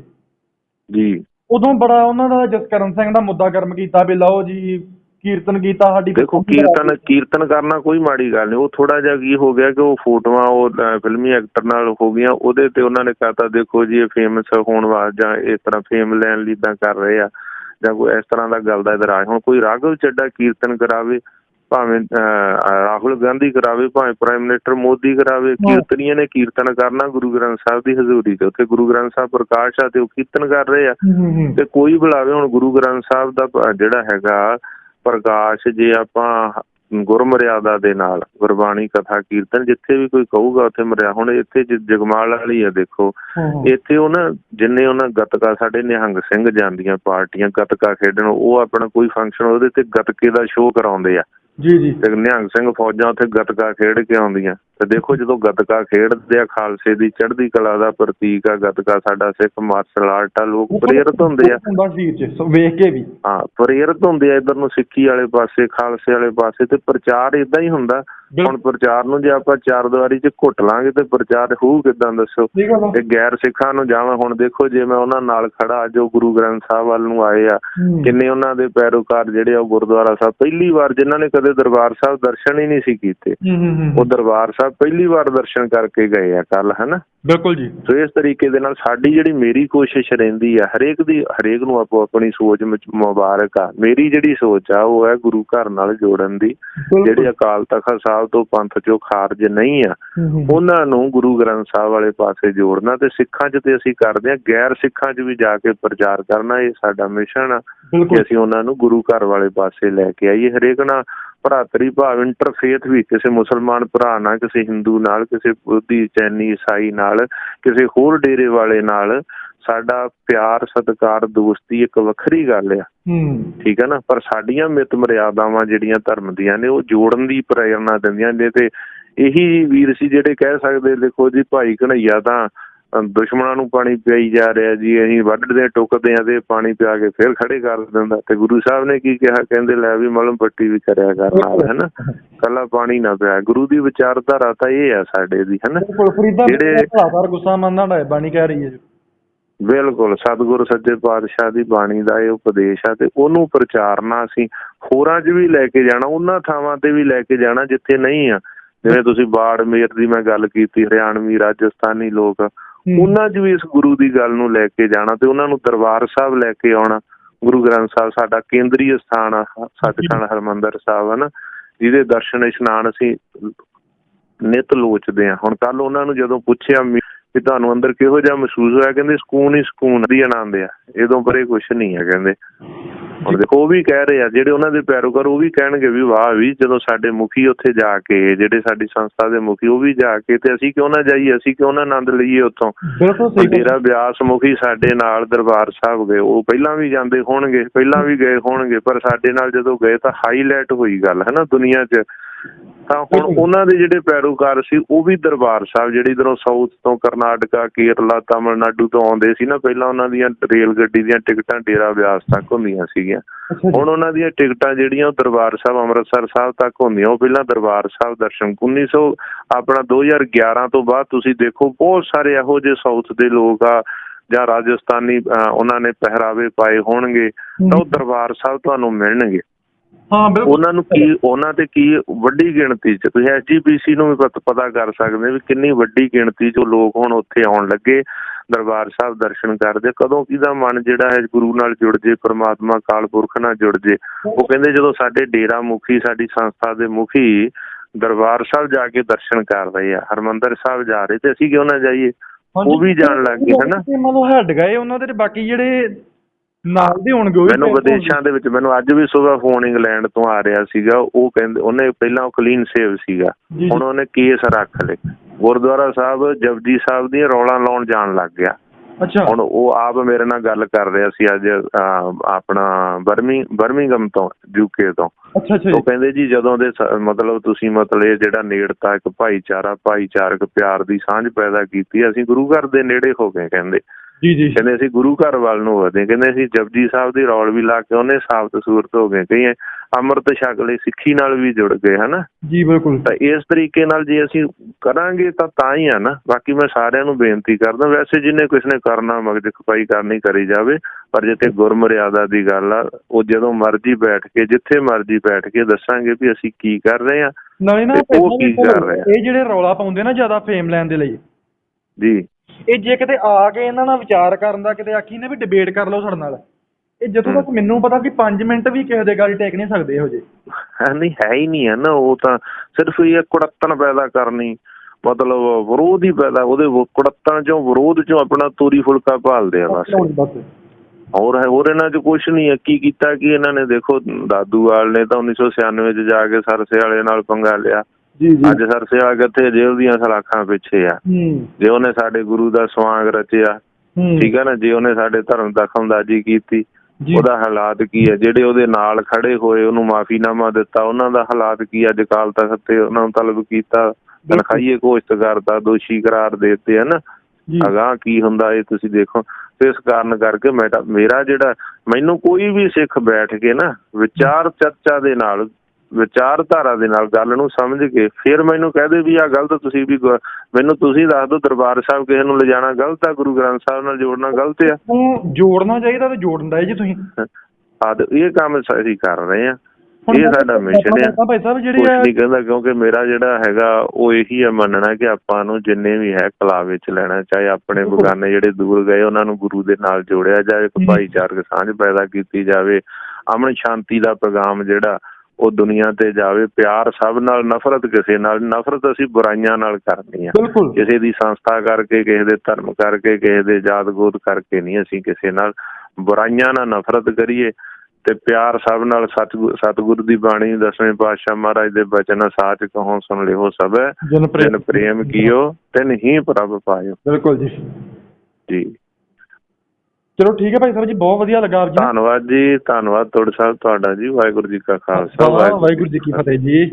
Speaker 2: ਜੀ।
Speaker 1: ਉਦੋਂ ਬੜਾ ਉਹਨਾਂ ਦਾ ਜਸਕਰਨ ਸਿੰਘ ਦਾ ਮੁੱਦਾ ਗਰਮ ਕੀਤਾ ਵੀ ਲਓ ਜੀ ਕੀਰਤਨ ਕੀਤਾ ਸਾਡੀ
Speaker 2: ਦੇਖੋ ਕੀਰਤਨ ਕੀਰਤਨ ਕਰਨਾ ਕੋਈ ਮਾੜੀ ਗੱਲ ਨਹੀਂ। ਉਹ ਥੋੜਾ ਜਿਹਾ ਕੀ ਹੋ ਗਿਆ ਕਿ ਉਹ ਫੋਟੋਆਂ ਉਹ ਫਿਲਮੀ ਐਕਟਰ ਨਾਲ ਹੋ ਗਈਆਂ। ਉਹਦੇ ਤੇ ਉਹਨਾਂ ਨੇ ਕਹਤਾ ਦੇਖੋ ਜੀ ਇਹ ਫੇਮਸ ਹੋਣ ਵਾਸਤੇ ਜਾਂ ਇਸ ਤਰ੍ਹਾਂ ਫੇਮ ਲੈਣ ਲਈ ਤਾਂ ਕਰ ਰਹੇ ਆ। ਜਾਂ ਕੋਈ ਇਸ ਤਰ੍ਹਾਂ ਦਾ ਗੱਲ ਦਾ ਇਤਰਾਜ਼। ਹੁਣ ਕੋਈ ਰਾਘਵ ਚੱਡਾ ਕੀਰਤਨ ਕਰਾਵੇ ਭਾਵੇਂ ਰਾਹੁਲ ਗਾਂਧੀ ਕਰਾਵੇ ਭਾਵੇਂ ਪ੍ਰਾਈਮ ਮਿਨਿਸਟਰ ਮੋਦੀ ਕਰਾਵੇ ਕੀਰਤਨੀਆਂ ਨੇ ਕੀਰਤਨ ਕਰਨਾ ਗੁਰੂ ਗ੍ਰੰਥ ਸਾਹਿਬ ਦੀ ਹਜ਼ੂਰੀ ਤੇ। ਉੱਥੇ ਗੁਰੂ ਗ੍ਰੰਥ ਸਾਹਿਬ ਪ੍ਰਕਾਸ਼ ਆ ਤੇ ਉਹ ਕੀਰਤਨ ਕਰ ਰਹੇ ਆ। ਤੇ ਕੋਈ ਬੁਲਾਵੇ ਹੁਣ ਗੁਰੂ ਗ੍ਰੰਥ ਸਾਹਿਬ ਦਾ ਜਿਹੜਾ ਹੈਗਾ ਪ੍ਰਕਾਸ਼ ਜੇ ਆਪਾਂ ਗੁਰਮਰਿਆਦਾ ਦੇ ਨਾਲ ਗੁਰਬਾਣੀ ਕਥਾ ਕੀਰਤਨ ਜਿੱਥੇ ਵੀ ਕੋਈ ਕਹੂਗਾ ਉੱਥੇ ਮਰਿਆ ਹੁਣ ਇੱਥੇ ਜਗਮਾਲ ਵਾਲੀ ਆ ਦੇਖੋ ਇੱਥੇ ਉਹ ਨਾ ਜਿੰਨੇ ਉਹਨਾਂ ਗੱਤਕਾ ਸਾਡੇ ਨਿਹੰਗ ਸਿੰਘ ਜਾਂਦੀਆਂ ਪਾਰਟੀਆਂ ਗੱਤਕਾ ਖੇਡਣ ਉਹ ਆਪਣਾ ਕੋਈ ਫੰਕਸ਼ਨ ਉਹਦੇ ਤੇ ਗੱਤਕੇ ਦਾ ਸ਼ੋਅ ਕਰਾਉਂਦੇ ਆ।
Speaker 1: ਜੀ ਜੀ।
Speaker 2: ਤੇ ਨਿਹੰਗ ਸਿੰਘ ਫੌਜਾਂ ਉੱਥੇ ਗੱਤਕਾ ਖੇਡ ਕੇ ਆਉਂਦੀਆਂ। ਤੇ ਦੇਖੋ ਜਦੋਂ ਗੱਤਕਾ ਖੇਡਦੇ ਆ ਖਾਲਸੇ ਦੀ ਚੜ੍ਹਦੀ ਕਲਾ ਦਾ ਪ੍ਰਤੀਕ ਆ ਗੱਤਕਾ ਸਾਡਾ ਸਿੱਖ ਮਾਰਸ਼ਲ ਆਰਟ ਆ ਲੋਕ ਪ੍ਰੇਰਿਤ ਹੁੰਦੇ ਆ।
Speaker 1: ਵੇਖ ਕੇ ਵੀ।
Speaker 2: ਹਾਂ ਪ੍ਰੇਰਿਤ ਹੁੰਦੇ ਆ ਇਧਰ ਨੂੰ ਸਿੱਖੀ ਵਾਲੇ ਪਾਸੇ ਖਾਲਸੇ ਵਾਲੇ ਪਾਸੇ ਤੇ ਪ੍ਰਚਾਰ ਇਦਾਂ ਹੀ ਹੁੰਦਾ। ਹੁਣ ਪ੍ਰਚਾਰ ਨੂੰ ਜੇ ਆਪਾਂ ਚਾਰ ਦੀਵਾਰੀ 'ਚ ਘੁੱਟ ਲਾਂਗੇ ਤੇ ਪ੍ਰਚਾਰ ਹੋਊ ਕਿਦਾਂ ਦੱਸੋ? ਤੇ ਗੈਰ ਸਿੱਖਾਂ ਨੂੰ ਜਾਵਾਂ। ਹੁਣ ਦੇਖੋ ਜੇ ਮੈਂ ਉਹਨਾਂ ਨਾਲ ਖੜਾ ਜੋ ਗੁਰੂ ਗ੍ਰੰਥ ਸਾਹਿਬ ਵੱਲ ਨੂੰ ਆਏ ਆ। ਕਿੰਨੇ ਉਹਨਾਂ ਦੇ ਪੈਰੋਕਾਰ ਜਿਹੜੇ ਆ ਉਹ ਗੁਰਦੁਆਰਾ ਸਾਹਿਬ ਪਹਿਲੀ ਵਾਰ ਜਿਨ੍ਹਾਂ ਨੇ ਕਦੇ ਦਰਬਾਰ ਸਾਹਿਬ ਦਰਸ਼ਨ ਹੀ ਨਹੀਂ ਸੀ ਕੀਤੇ। ਉਹ ਦਰਬਾਰ ਸਾਹਿਬ ਪਹਿਲੀ ਵਾਰ ਦਰਸ਼ਨ ਕਰਕੇ ਗਏ ਆ ਕੱਲ ਹਨਾ?
Speaker 1: ਬਿਲਕੁਲ ਜੀ।
Speaker 2: ਸੋ ਇਸ ਤਰੀਕੇ ਦੇ ਨਾਲ ਸਾਡੀ ਜਿਹੜੀ ਮੇਰੀ ਕੋਸ਼ਿਸ਼ ਰਹਿੰਦੀ ਆ ਹਰੇਕ ਦੀ ਹਰੇਕ ਨੂੰ ਆਪੋ ਆਪਣੀ ਸੋਚ ਵਿੱਚ ਮੁਬਾਰਕ ਆ। ਮੇਰੀ ਜਿਹੜੀ ਸੋਚ ਆ ਉਹ ਹੈ ਗੁਰੂ ਘਰ ਨਾਲ ਜੋੜਨ ਦੀ। ਜਿਹੜੇ ਅਕਾਲ ਤਖਤ ਸਾਹਿਬ ਤੋਂ ਪੰਥ ਚੋਂ ਖਾਰਜ ਨਹੀਂ ਆ। ਉਹਨਾਂ ਨੂੰ ਗੁਰੂ ਗ੍ਰੰਥ ਸਾਹਿਬ ਵਾਲੇ ਪਾਸੇ ਜੋੜਨਾ ਤੇ ਸਿੱਖਾਂ 'ਚ ਤੇ ਅਸੀਂ ਕਰਦੇ ਆ ਗੈਰ ਸਿੱਖਾਂ 'ਚ ਵੀ ਜਾ ਕੇ ਪ੍ਰਚਾਰ ਕਰਨਾ ਇਹ ਸਾਡਾ ਮਿਸ਼ਨ ਆ ਕਿ ਅਸੀਂ ਉਹਨਾਂ ਨੂੰ ਗੁਰੂ ਘਰ ਵਾਲੇ ਪਾਸੇ ਲੈ ਕੇ ਆਈਏ। ਹਰੇਕ ਨਾਲ ਭਰਾਤਰੀ ਭਾਵ ਇੰਟਰਫੇਥ ਵੀ ਕਿਸੇ ਮੁਸਲਮਾਨ ਭਰਾ ਨਾਲ ਕਿਸੇ ਹਿੰਦੂ ਨਾਲ ਕਿਸੇ ਬੁੱਧੀ ਚੈਨੀ ਈਸਾਈ ਨਾਲ ਕਿਸੇ ਹੋਰ ਡੇਰੇ ਵਾਲੇ ਨਾਲ ਸਾਡਾ ਪਿਆਰ ਸਤਿਕਾਰ ਦੋਸਤੀ ਇੱਕ ਵੱਖਰੀ ਗੱਲ ਆ।
Speaker 1: ਹੂੰ।
Speaker 2: ਠੀਕ ਹੈ ਨਾ? ਪਰ ਸਾਡੀਆਂ ਮਿਤ ਮਰਿਆਦਾਵਾਂ ਜਿਹੜੀਆਂ ਧਰਮ ਦੀਆਂ ਨੇ ਉਹ ਜੋੜਨ ਦੀ ਪ੍ਰੇਰਣਾ ਦਿੰਦੀਆਂ ਨੇ ਤੇ ਇਹੀ ਵੀਰ ਸੀ ਜਿਹੜੇ ਕਹਿ ਸਕਦੇ ਦੇਖੋ ਜੀ ਭਾਈ ਕਨਈਆ ਤਾਂ ਦੁਸ਼ਮਣਾਂ ਨੂੰ ਪਾਣੀ ਪਿਆਈ ਜਾ ਰਿਹਾ ਜੀ ਅਸੀਂ ਵੱਢਦੇ ਟੁੱਕਦੇ ਆ ਤੇ ਪਾਣੀ ਪਿਆ ਕੇ ਫਿਰ ਖੜੇ ਕਰ ਦਿੰਦਾ। ਤੇ ਗੁਰੂ ਸਾਹਿਬ ਨੇ ਕੀ ਕਿਹਾ? ਕਹਿੰਦੇ ਲੈ ਵੀ ਮਲਮ ਪੱਟੀ ਵੀ ਕਰਿਆ ਕਰ ਨਾਲ ਹੈ ਨਾ? ਕੱਲਾ ਪਾਣੀ ਨਾ ਪਿਆ। ਗੁਰੂ ਦੀ ਵਿਚਾਰਧਾਰਾ ਤਾਂ ਇਹ ਆ ਸਾਡੇ ਦੀ ਹੈ ਨਾ? ਜਿਹੜੇ-
Speaker 1: ਗੁੱਸਾ ਹੈ ਬਾਣੀ ਕਹਿ ਰਹੀ ਹੈ ਜੀ।
Speaker 2: ਬਿਲਕੁਲ ਸਤਿਗੁਰੂ ਸੱਚੇ ਪਾਤਸ਼ਾਹ ਦੀ ਬਾਣੀ ਦਾ ਇਹ ਉਪਦੇਸ਼ ਆ ਤੇ ਉਹਨੂੰ ਪ੍ਰਚਾਰਨਾ ਅਸੀਂ ਹੋਰਾਂ 'ਚ ਵੀ ਲੈ ਕੇ ਜਾਣਾ ਉਹਨਾਂ ਥਾਵਾਂ ਤੇ ਵੀ ਲੈ ਕੇ ਜਾਣਾ ਜਿੱਥੇ ਨਹੀਂ ਆ। ਜਿਵੇਂ ਤੁਸੀਂ ਬਾੜਮੇਰ ਦੀ ਮੈਂ ਗੱਲ ਕੀਤੀ ਹਰਿਆਣਵੀ ਰਾਜਸਥਾਨੀ ਲੋਕ। ਉਹਨਾਂ 'ਚ ਵੀ ਇਸ ਗੁਰੂ ਦੀ ਗੱਲ ਨੂੰ ਲੈ ਕੇ ਜਾਣਾ ਤੇ ਉਹਨਾਂ ਨੂੰ ਦਰਬਾਰ ਸਾਹਿਬ ਲੈ ਕੇ ਆਉਣਾ। ਗੁਰੂ ਗ੍ਰੰਥ ਸਾਹਿਬ ਸਾਡਾ ਕੇਂਦਰੀ ਸਥਾਨ ਆ ਸੱਚਖੰਡ ਹਰਮੰਦਰ ਸਾਹਿਬ ਹੈ ਨਾ ਜਿਹਦੇ ਦਰਸ਼ਨ ਇਸ਼ਨਾਨ ਅਸੀਂ ਨਿਤ ਲੋਚਦੇ ਆ। ਹੁਣ ਕੱਲ ਉਹਨਾਂ ਨੂੰ ਜਦੋਂ ਪੁੱਛਿਆ ਵੀ ਤੁਹਾਨੂੰ ਅੰਦਰ ਕਿਹੋ ਜਿਹਾ ਮਹਿਸੂਸ ਹੋਇਆ? ਕਹਿੰਦੇ ਸਕੂਨ ਹੀ ਸਕੂਨ ਦੀ ਆਨੰਦ ਆ ਇਦੋਂ ਪਰੇ ਕੁਝ ਨਹੀਂ ਆ ਕਹਿੰਦੇ। ਹੁਣ ਦੇਖੋ ਉਹ ਵੀ ਕਹਿ ਰਹੇ ਆ ਜਿਹੜੇ ਉਹਨਾਂ ਦੇ ਪੈਰੋਕਾਰ ਉਹ ਵੀ ਕਹਿਣਗੇ ਵੀ ਵਾਹ ਵੀ ਜਦੋਂ ਸਾਡੇ ਮੁਖੀ ਉੱਥੇ ਜਾ ਕੇ ਜਿਹੜੇ ਸਾਡੀ ਸੰਸਥਾ ਦੇ ਮੁਖੀ ਉਹ ਵੀ ਜਾ ਕੇ ਤੇ ਅਸੀਂ ਕਿਉਂ ਨਾ ਜਾਈਏ ਅਸੀਂ ਕਿਉਂ ਨਾ ਆਨੰਦ ਲਈਏ ਉੱਥੋਂ? ਡੇਰਾ ਬਿਆਸ ਮੁਖੀ ਸਾਡੇ ਨਾਲ ਦਰਬਾਰ ਸਾਹਿਬ ਗਏ ਉਹ ਪਹਿਲਾਂ ਵੀ ਜਾਂਦੇ ਹੋਣਗੇ ਪਹਿਲਾਂ ਵੀ ਗਏ ਹੋਣਗੇ ਪਰ ਸਾਡੇ ਨਾਲ ਜਦੋਂ ਗਏ ਤਾਂ ਹਾਈਲਾਈਟ ਹੋਈ ਗੱਲ ਹੈ ਨਾ ਦੁਨੀਆ 'ਚ। ਤਾਂ ਹੁਣ ਉਹਨਾਂ ਦੇ ਜਿਹੜੇ ਪੈਰੋਕਾਰ ਸੀ ਉਹ ਵੀ ਦਰਬਾਰ ਸਾਹਿਬ ਜਿਹੜੇ ਇਧਰੋਂ ਸਾਊਥ ਤੋਂ ਕਰਨਾਟਕਾ ਕੇਰਲਾ ਤਾਮਿਲਨਾਡੂ ਤੋਂ ਆਉਂਦੇ ਸੀ ਨਾ ਪਹਿਲਾਂ ਉਹਨਾਂ ਦੀਆਂ ਰੇਲ ਗੱਡੀ ਦੀਆਂ ਟਿਕਟਾਂ ਡੇਰਾ ਬਿਆਸ ਤੱਕ ਹੁੰਦੀਆਂ ਸੀਗੀਆਂ। ਹੁਣ ਉਹਨਾਂ ਦੀਆਂ ਟਿਕਟਾਂ ਜਿਹੜੀਆਂ ਉਹ ਦਰਬਾਰ ਸਾਹਿਬ ਅੰਮ੍ਰਿਤਸਰ ਸਾਹਿਬ ਤੱਕ ਹੁੰਦੀਆਂ ਉਹ ਪਹਿਲਾਂ ਦਰਬਾਰ ਸਾਹਿਬ ਦਰਸ਼ਨ 1900 ਆਪਣਾ 2011 ਤੋਂ ਬਾਅਦ ਤੁਸੀਂ ਦੇਖੋ ਬਹੁਤ ਸਾਰੇ ਇਹੋ ਜਿਹੇ ਸਾਊਥ ਦੇ ਲੋਕ ਆ ਜਾਂ ਰਾਜਸਥਾਨੀ ਉਹਨਾਂ ਨੇ ਪਹਿਰਾਵੇ ਪਾਏ ਹੋਣਗੇ ਤਾਂ ਉਹ ਦਰਬਾਰ ਸਾਹਿਬ ਤੁਹਾਨੂੰ ਮਿਲਣਗੇ।
Speaker 1: ਹਾਂ ਬਿਲਕੁਲ।
Speaker 2: ਉਹਨਾਂ ਨੂੰ ਕੀ ਉਹਨਾਂ ਤੇ ਕੀ ਵੱਡੀ ਗਿਣਤੀ ਚ? ਤੁਸੀਂ ਐਸਜੀਪੀਸੀ ਨੂੰ ਵੀ ਪਤ- ਕਰ ਸਕਦੇ ਵੀ ਕਿੰਨੀ ਵੱਡੀ ਗਿਣਤੀ ਚ ਲੋਕ ਹੁਣ ਉੱਥੇ ਆਉਣ ਲੱਗੇ। ਦਰਬਾਰ ਸਾਹਿਬ ਦਰਸ਼ਨ ਕਰਦੇ। ਕਦੋਂ ਕਿਹਦਾ ਮਨ ਜਿਹੜਾ ਹੈ ਗੁਰੂ ਨਾਲ ਜੁੜ ਜੇ ਪ੍ਰਮਾਤਮਾ ਕਾਲ ਪੁਰਖ ਨਾਲ ਜੁੜ ਜੇ? ਉਹ ਕਹਿੰਦੇ ਜਦੋਂ ਸਾਡੇ ਡੇਰਾ ਮੁਖੀ ਸਾਡੀ ਸੰਸਥਾ ਦੇ ਮੁਖੀ ਦਰਬਾਰ ਸਾਹਿਬ ਜਾ ਕੇ ਦਰਸ਼ਨ ਕਰ ਰਹੇ ਆ ਹਰਮੰਦਰ ਸਾਹਿਬ ਜਾ ਰਹੇ ਤੇ ਅਸੀਂ ਕਿਉਂ ਨਾ ਜਾਈਏ? ਉਹ ਵੀ ਜਾਣ ਲੱਗ ਗਏ ਹਨਾ?
Speaker 1: ਲਓ ਹੈਡ ਗਏ ਉਹਨਾਂ ਦੇ ਬਾਕੀ ਜਿਹੜੇ ਨਾਲ ਦੇ ਹੋਣਗੇ ਉਹ ਵੀ
Speaker 2: ਮੈਨੂੰ ਵਿਦੇਸ਼ਾਂ ਦੇ ਵਿੱਚ ਮੈਨੂੰ ਅੱਜ ਵੀ ਸਵੇਰ ਫੋਨ ਇੰਗਲੈਂਡ ਤੋਂ ਆ ਰਿਹਾ ਸੀਗਾ ਉਹ ਕਹਿੰਦੇ ਉਹਨੇ ਪਹਿਲਾਂ ਉਹ ਕਲੀਨ ਸੇਵ ਸੀਗਾ।
Speaker 1: ਜੀ, ਜੀ।
Speaker 2: ਹੁਣ ਉਹਨੇ ਕੇਸ ਰੱਖ ਲਏ। ਗੁਰਦੁਆਰਾ ਸਾਹਿਬ ਜਪਜੀ ਸਾਹਿਬ ਦੀਆਂ ਰੌਲਾ ਲਾਉਣ ਜਾਣ ਲੱਗ ਗਿਆ।
Speaker 1: ਅੱਛਾ।
Speaker 2: ਹੁਣ ਉਹ ਆਪ ਮੇਰੇ ਨਾਲ ਗੱਲ ਕਰ ਰਿਹਾ ਸੀ ਅੱਜ ਅਹ, ਆਪਣਾ ਬਰਮੀ ਬਰਮਿੰਗਮ ਤੋਂ ਯੂਕੇ ਤੋਂ।
Speaker 1: ਅੱਛਾ ਅੱਛਾ ਜੀ।
Speaker 2: ਉਹ ਕਹਿੰਦੇ ਜੀ ਜਦੋਂ ਦੇ ਸ- ਮਤਲਬ ਤੁਸੀਂ ਮਤਲਬ ਇਹ ਜਿਹੜਾ ਨੇੜਤਾ ਇੱਕ ਭਾਈਚਾਰਾ ਭਾਈਚਾਰਕ ਪਿਆਰ ਦੀ ਸਾਂਝ ਪੈਦਾ ਕੀਤੀ ਅਸੀਂ ਗੁਰੂ ਘਰ ਦੇ ਨੇੜੇ ਹੋ ਗਏ ਕਹਿੰਦੇ।
Speaker 1: ਜੀ ਜੀ।
Speaker 2: ਕਹਿੰਦੇ ਅਸੀਂ ਗੁਰੂ ਘਰ ਵੱਲ ਨੂੰ ਵਧੇ। ਕਹਿੰਦੇ ਅਸੀਂ ਜਪਜੀ ਸਾਹਿਬ ਦੀ ਰੌਲ ਵੀ ਲਾ ਕੇ ਉਹਨੇ ਸਾਬਤ ਸੂਰਤ ਹੋ ਗਏ। ਕਈ ਅੰਮ੍ਰਿਤ ਛਕ ਲਈ ਸਿੱਖੀ ਨਾਲ ਵੀ ਜੁੜ ਗਏ ਹਨਾ?
Speaker 1: ਜੀ ਬਿਲਕੁਲ।
Speaker 2: ਤਾਂ ਇਸ ਤਰੀਕੇ ਨਾਲ ਜੇ ਅਸੀਂ ਕਰਾਂਗੇ ਤਾਂ ਤਾਂ ਹੀ ਆ ਨਾ। ਬਾਕੀ ਮੈਂ ਸਾਰਿਆਂ ਨੂੰ ਬੇਨਤੀ ਕਰਦਾ ਵੈਸੇ ਜਿਹਨੇ ਕਿਸ ਨੇ ਕਰਨਾ ਮਗਜ ਖਪਾਈ ਕਰਨੀ ਕਰੀ ਜਾਵੇ ਪਰ ਜਿੱਥੇ ਗੁਰਮਰਿਆਦਾ ਦੀ ਗੱਲ ਆ ਉਹ ਜਦੋਂ ਮਰਜ਼ੀ ਬੈਠ ਕੇ ਜਿੱਥੇ ਮਰਜ਼ੀ ਬੈਠ ਕੇ ਦੱਸਾਂਗੇ ਵੀ ਅਸੀਂ ਕੀ ਕਰ ਰਹੇ ਆ
Speaker 1: ਨਾਲੇ ਨਾ
Speaker 2: ਤੇ ਉਹ
Speaker 1: ਪਹਿਲਾਂ
Speaker 2: ਕੀ
Speaker 1: ਵੀ
Speaker 2: ਕਰ ਰਿਹਾ?
Speaker 1: ਇਹ ਜਿਹੜੇ ਰੌਲਾ ਪਾਉਂਦੇ ਨਾ ਜ਼ਿਆਦਾ ਫੇਮ ਲੈਣ ਦੇ ਲਈ।
Speaker 2: ਜੀ।
Speaker 1: ਇਹ ਜੇ ਕਿਤੇ ਆ ਕੇ ਇਹਨਾਂ ਨਾਲ ਵਿਚਾਰ ਕਰਨ ਦਾ ਕਿਤੇ ਆਖੀ ਨੇ ਵੀ ਡਿਬੇਟ ਕਰ ਲਓ ਸਾਡੇ ਨਾਲ। ਇਹ ਜਦੋਂ ਤੱਕ ਮੈਨੂੰ ਪਤਾ ਕਿ 5 ਮਿੰਟ ਵੀ ਕਿਸੇ ਦੇ ਗੱਲ ਟੇਕ ਨਹੀਂ ਸਕਦੇ ਇਹੋ
Speaker 2: ਹੈ ਨਹੀਂ ਹੈ ਹੀ ਨਹੀਂ ਹੈ ਨਾ ਉਹ ਤਾਂ ਸਿਰਫ ਇਹ ਕੁੜੱਤਣ ਪੈਦਾ ਕਰਨੀ ਮਤਲਬ ਵਿਰੋਧ ਹੀ ਪੈਦਾ ਉਹਦੇ ਕੁੜੱਤਣ ਚੋਂ ਵਿਰੋਧ ਚੋਂ ਆਪਣਾ ਤੋਰੀ ਫੁਲਕਾ ਭਾਲਦੇ ਆ ਬਸ। ਹੋਰ ਹੈ ਹੋਰ ਇਹਨਾਂ 'ਚ ਕੁਝ ਨਹੀਂ ਹੈ ਕੀ ਕੀਤਾ ਕਿ ਇਹਨਾਂ ਨੇ ਦੇਖੋ ਦਾਦੂਵਾਲ ਨੇ ਤਾਂ 1996 'ਚ ਜਾ ਕੇ ਸਰਸੇ ਵਾਲੇ ਨਾਲ ਪੰਗਾ ਲਿਆ।
Speaker 1: ਜੀ ਜੀ
Speaker 2: ਅੱਜ ਸਰਸੇ ਵਾਲਾ ਕਿੱਥੇ ਜੇਲ੍ਹ ਦੀਆਂ ਸਲਾਖਾਂ ਪਿੱਛੇ ਆ। ਜੇ ਉਹਨੇ ਸਾਡੇ ਗੁਰੂ ਦਾ ਸਵਾਂਗ ਰਚਿਆ ਠੀਕ ਹੈ ਨਾ? ਜੇ ਉਹਨੇ ਸਾਡੇ ਧਰਮ ਦਖਲਅੰਦਾਜ਼ੀ ਕੀਤੀ
Speaker 1: ਜੀ।
Speaker 2: ਉਹਦਾ ਹਾਲਾਤ ਕੀ ਹੈ ਜਿਹੜੇ ਉਹਦੇ ਨਾਲ ਖੜੇ ਹੋਏ ਉਹਨੂੰ ਮਾਫੀਨਾਮਾ ਦਿੱਤਾ ਉਹਨਾਂ ਦਾ ਹਾਲਾਤ ਕੀ ਅੱਜ ਅਕਾਲ ਤਖਤ ਤੇ ਉਹਨਾਂ ਨੂੰ ਤਲਬ ਕੀਤਾ ਤਨਖਾਹੀਏ ਘੋਸ਼ਿਤ ਕਰਤਾ ਦੋਸ਼ੀ ਕਰਾਰ ਦੇ ਦਿੱਤੇ ਹਨ?
Speaker 1: ਜੀ।
Speaker 2: ਅਗਾਂਹ ਕੀ ਹੁੰਦਾ ਇਹ ਤੁਸੀਂ ਦੇਖੋ। ਇਸ ਕਾਰਨ ਕਰਕੇ ਮੇਰਾ ਜਿਹੜਾ ਮੈਨੂੰ ਕੋਈ ਵੀ ਸਿੱਖ ਬੈਠ ਕੇ ਨਾ ਵਿਚਾਰ ਚਰਚਾ ਦੇ ਨਾਲ ਵਿਚਾਰਧਾਰਾ ਦੇ ਨਾਲ ਗੱਲ ਨੂੰ ਸਮਝ ਕੇ ਫਿਰ ਮੈਨੂੰ ਕਹਦੇ ਵੀ ਆ ਗਲਤ ਤੁਸੀਂ ਵੀ ਮੈਨੂੰ ਤੁਸੀਂ ਦੱਸ ਦਿਓ ਦਰਬਾਰ ਸਾਹਿਬ ਕਿਸੇ ਨੂੰ ਲਿਜਾਣਾ ਗਲਤ ਆ ਗੁਰੂ ਗ੍ਰੰਥ ਸਾਹਿਬ ਨਾਲ ਜੋੜਨਾ ਗਲਤ ਆ।
Speaker 1: ਜੋੜਨਾ ਚਾਹੀਦਾ ਤੇ ਜੋੜਨ ਦਾ ਜੀ ਤੁਸੀਂ।
Speaker 2: ਆਦ ਇਹ ਕੰਮ ਅਸੀਂ ਕਰ ਰਹੇ ਆ। ਇਹ ਸਾਡਾ ਮਿਸ਼ਨ ਆ।
Speaker 1: ਤਾਂ ਭਾਈ ਸਾਹਿਬ ਜਿਹੜੀ ਆ
Speaker 2: ਨਹੀਂ ਕਹਿੰਦਾ ਕਿਉਂਕਿ ਮੇਰਾ ਜਿਹੜਾ ਹੈਗਾ ਉਹ ਇਹੀ ਹੈ ਮੰਨਣਾ ਕਿ ਆਪਾਂ ਨੂੰ ਜਿੰਨੇ ਵੀ ਹੈ ਕਲਾ ਵਿੱਚ ਲੈਣਾ ਚਾਹੇ ਆਪਣੇ। ਬਗਾਨੇ ਜਿਹੜੇ ਦੂਰ ਗਏ ਉਹਨਾਂ ਨੂੰ ਗੁਰੂ ਦੇ ਨਾਲ ਜੋੜਿਆ ਜਾਵੇ। ਭਾਈਚਾਰਕ ਸਾਂਝ ਪੈਦਾ ਕੀਤੀ ਜਾਵੇ। ਅਮਨ ਸ਼ਾਂਤੀ ਦਾ ਪੈਗਾਮ ਜਿਹੜਾ ਉਹ ਦੁਨੀਆ ਤੇ ਜਾਵੇ ਪਿਆਰ ਸਭ ਨਾਲ ਨਫ਼ਰਤ ਕਿਸੇ ਨਾਲ ਨਫ਼ਰਤ ਅਸੀਂ ਬੁਰਾਈਆਂ ਨਾਲ ਕਰਨੀ ਆ। ਕਿਸੇ ਦੀ ਸੰਸਥਾ ਕਰਕੇ ਕਿਸੇ ਦੇ ਧਰਮ ਕਰਕੇ ਕਿਸੇ ਦੇ ਜਾਤ ਗੋਤ ਕਰਕੇ ਨਹੀਂ ਅਸੀਂ ਕਿਸੇ ਨਾਲ ਬੁਰਾਈਆਂ ਨਾਲ ਨਫ਼ਰਤ ਕਰੀਏ। ਤੇ ਪਿਆਰ ਸਭ ਨਾਲ ਸਤਿਗੁਰ ਦੀ ਬਾਣੀ ਦਸਵੇਂ ਪਾਤਸ਼ਾਹ ਮਹਾਰਾਜ ਦੇ ਬਚਨ ਸਾਚ ਕਹੋ ਸੁਣ ਲਿਓ ਸਭੈ।
Speaker 1: ਜਨ
Speaker 2: ਪ੍ਰੇਮ ਕੀਓ ਤਿਨ ਹੀ ਪ੍ਰਭ ਪਾਇਓ।
Speaker 1: ਬਿਲਕੁਲ ਜੀ।
Speaker 2: ਜੀ।
Speaker 1: ਚਲੋ ਠੀਕ ਹੈ ਭਾਈ ਸਾਹਿਬ ਜੀ ਬਹੁਤ ਵਧੀਆ ਲੱਗਾ ਆਪ ਜੀ।
Speaker 2: ਧੰਨਵਾਦ ਜੀ ਧੰਨਵਾਦ ਤੁਹਾਡਾ ਸਾਹਿਬ ਤੁਹਾਡਾ ਜੀ ਵਾਹਿਗੁਰੂ ਜੀ ਕਾ ਖਾਲਸਾ
Speaker 1: ਵਾਹਿਗੁਰੂ ਜੀ ਕੀ ਫਤਿਹ ਜੀ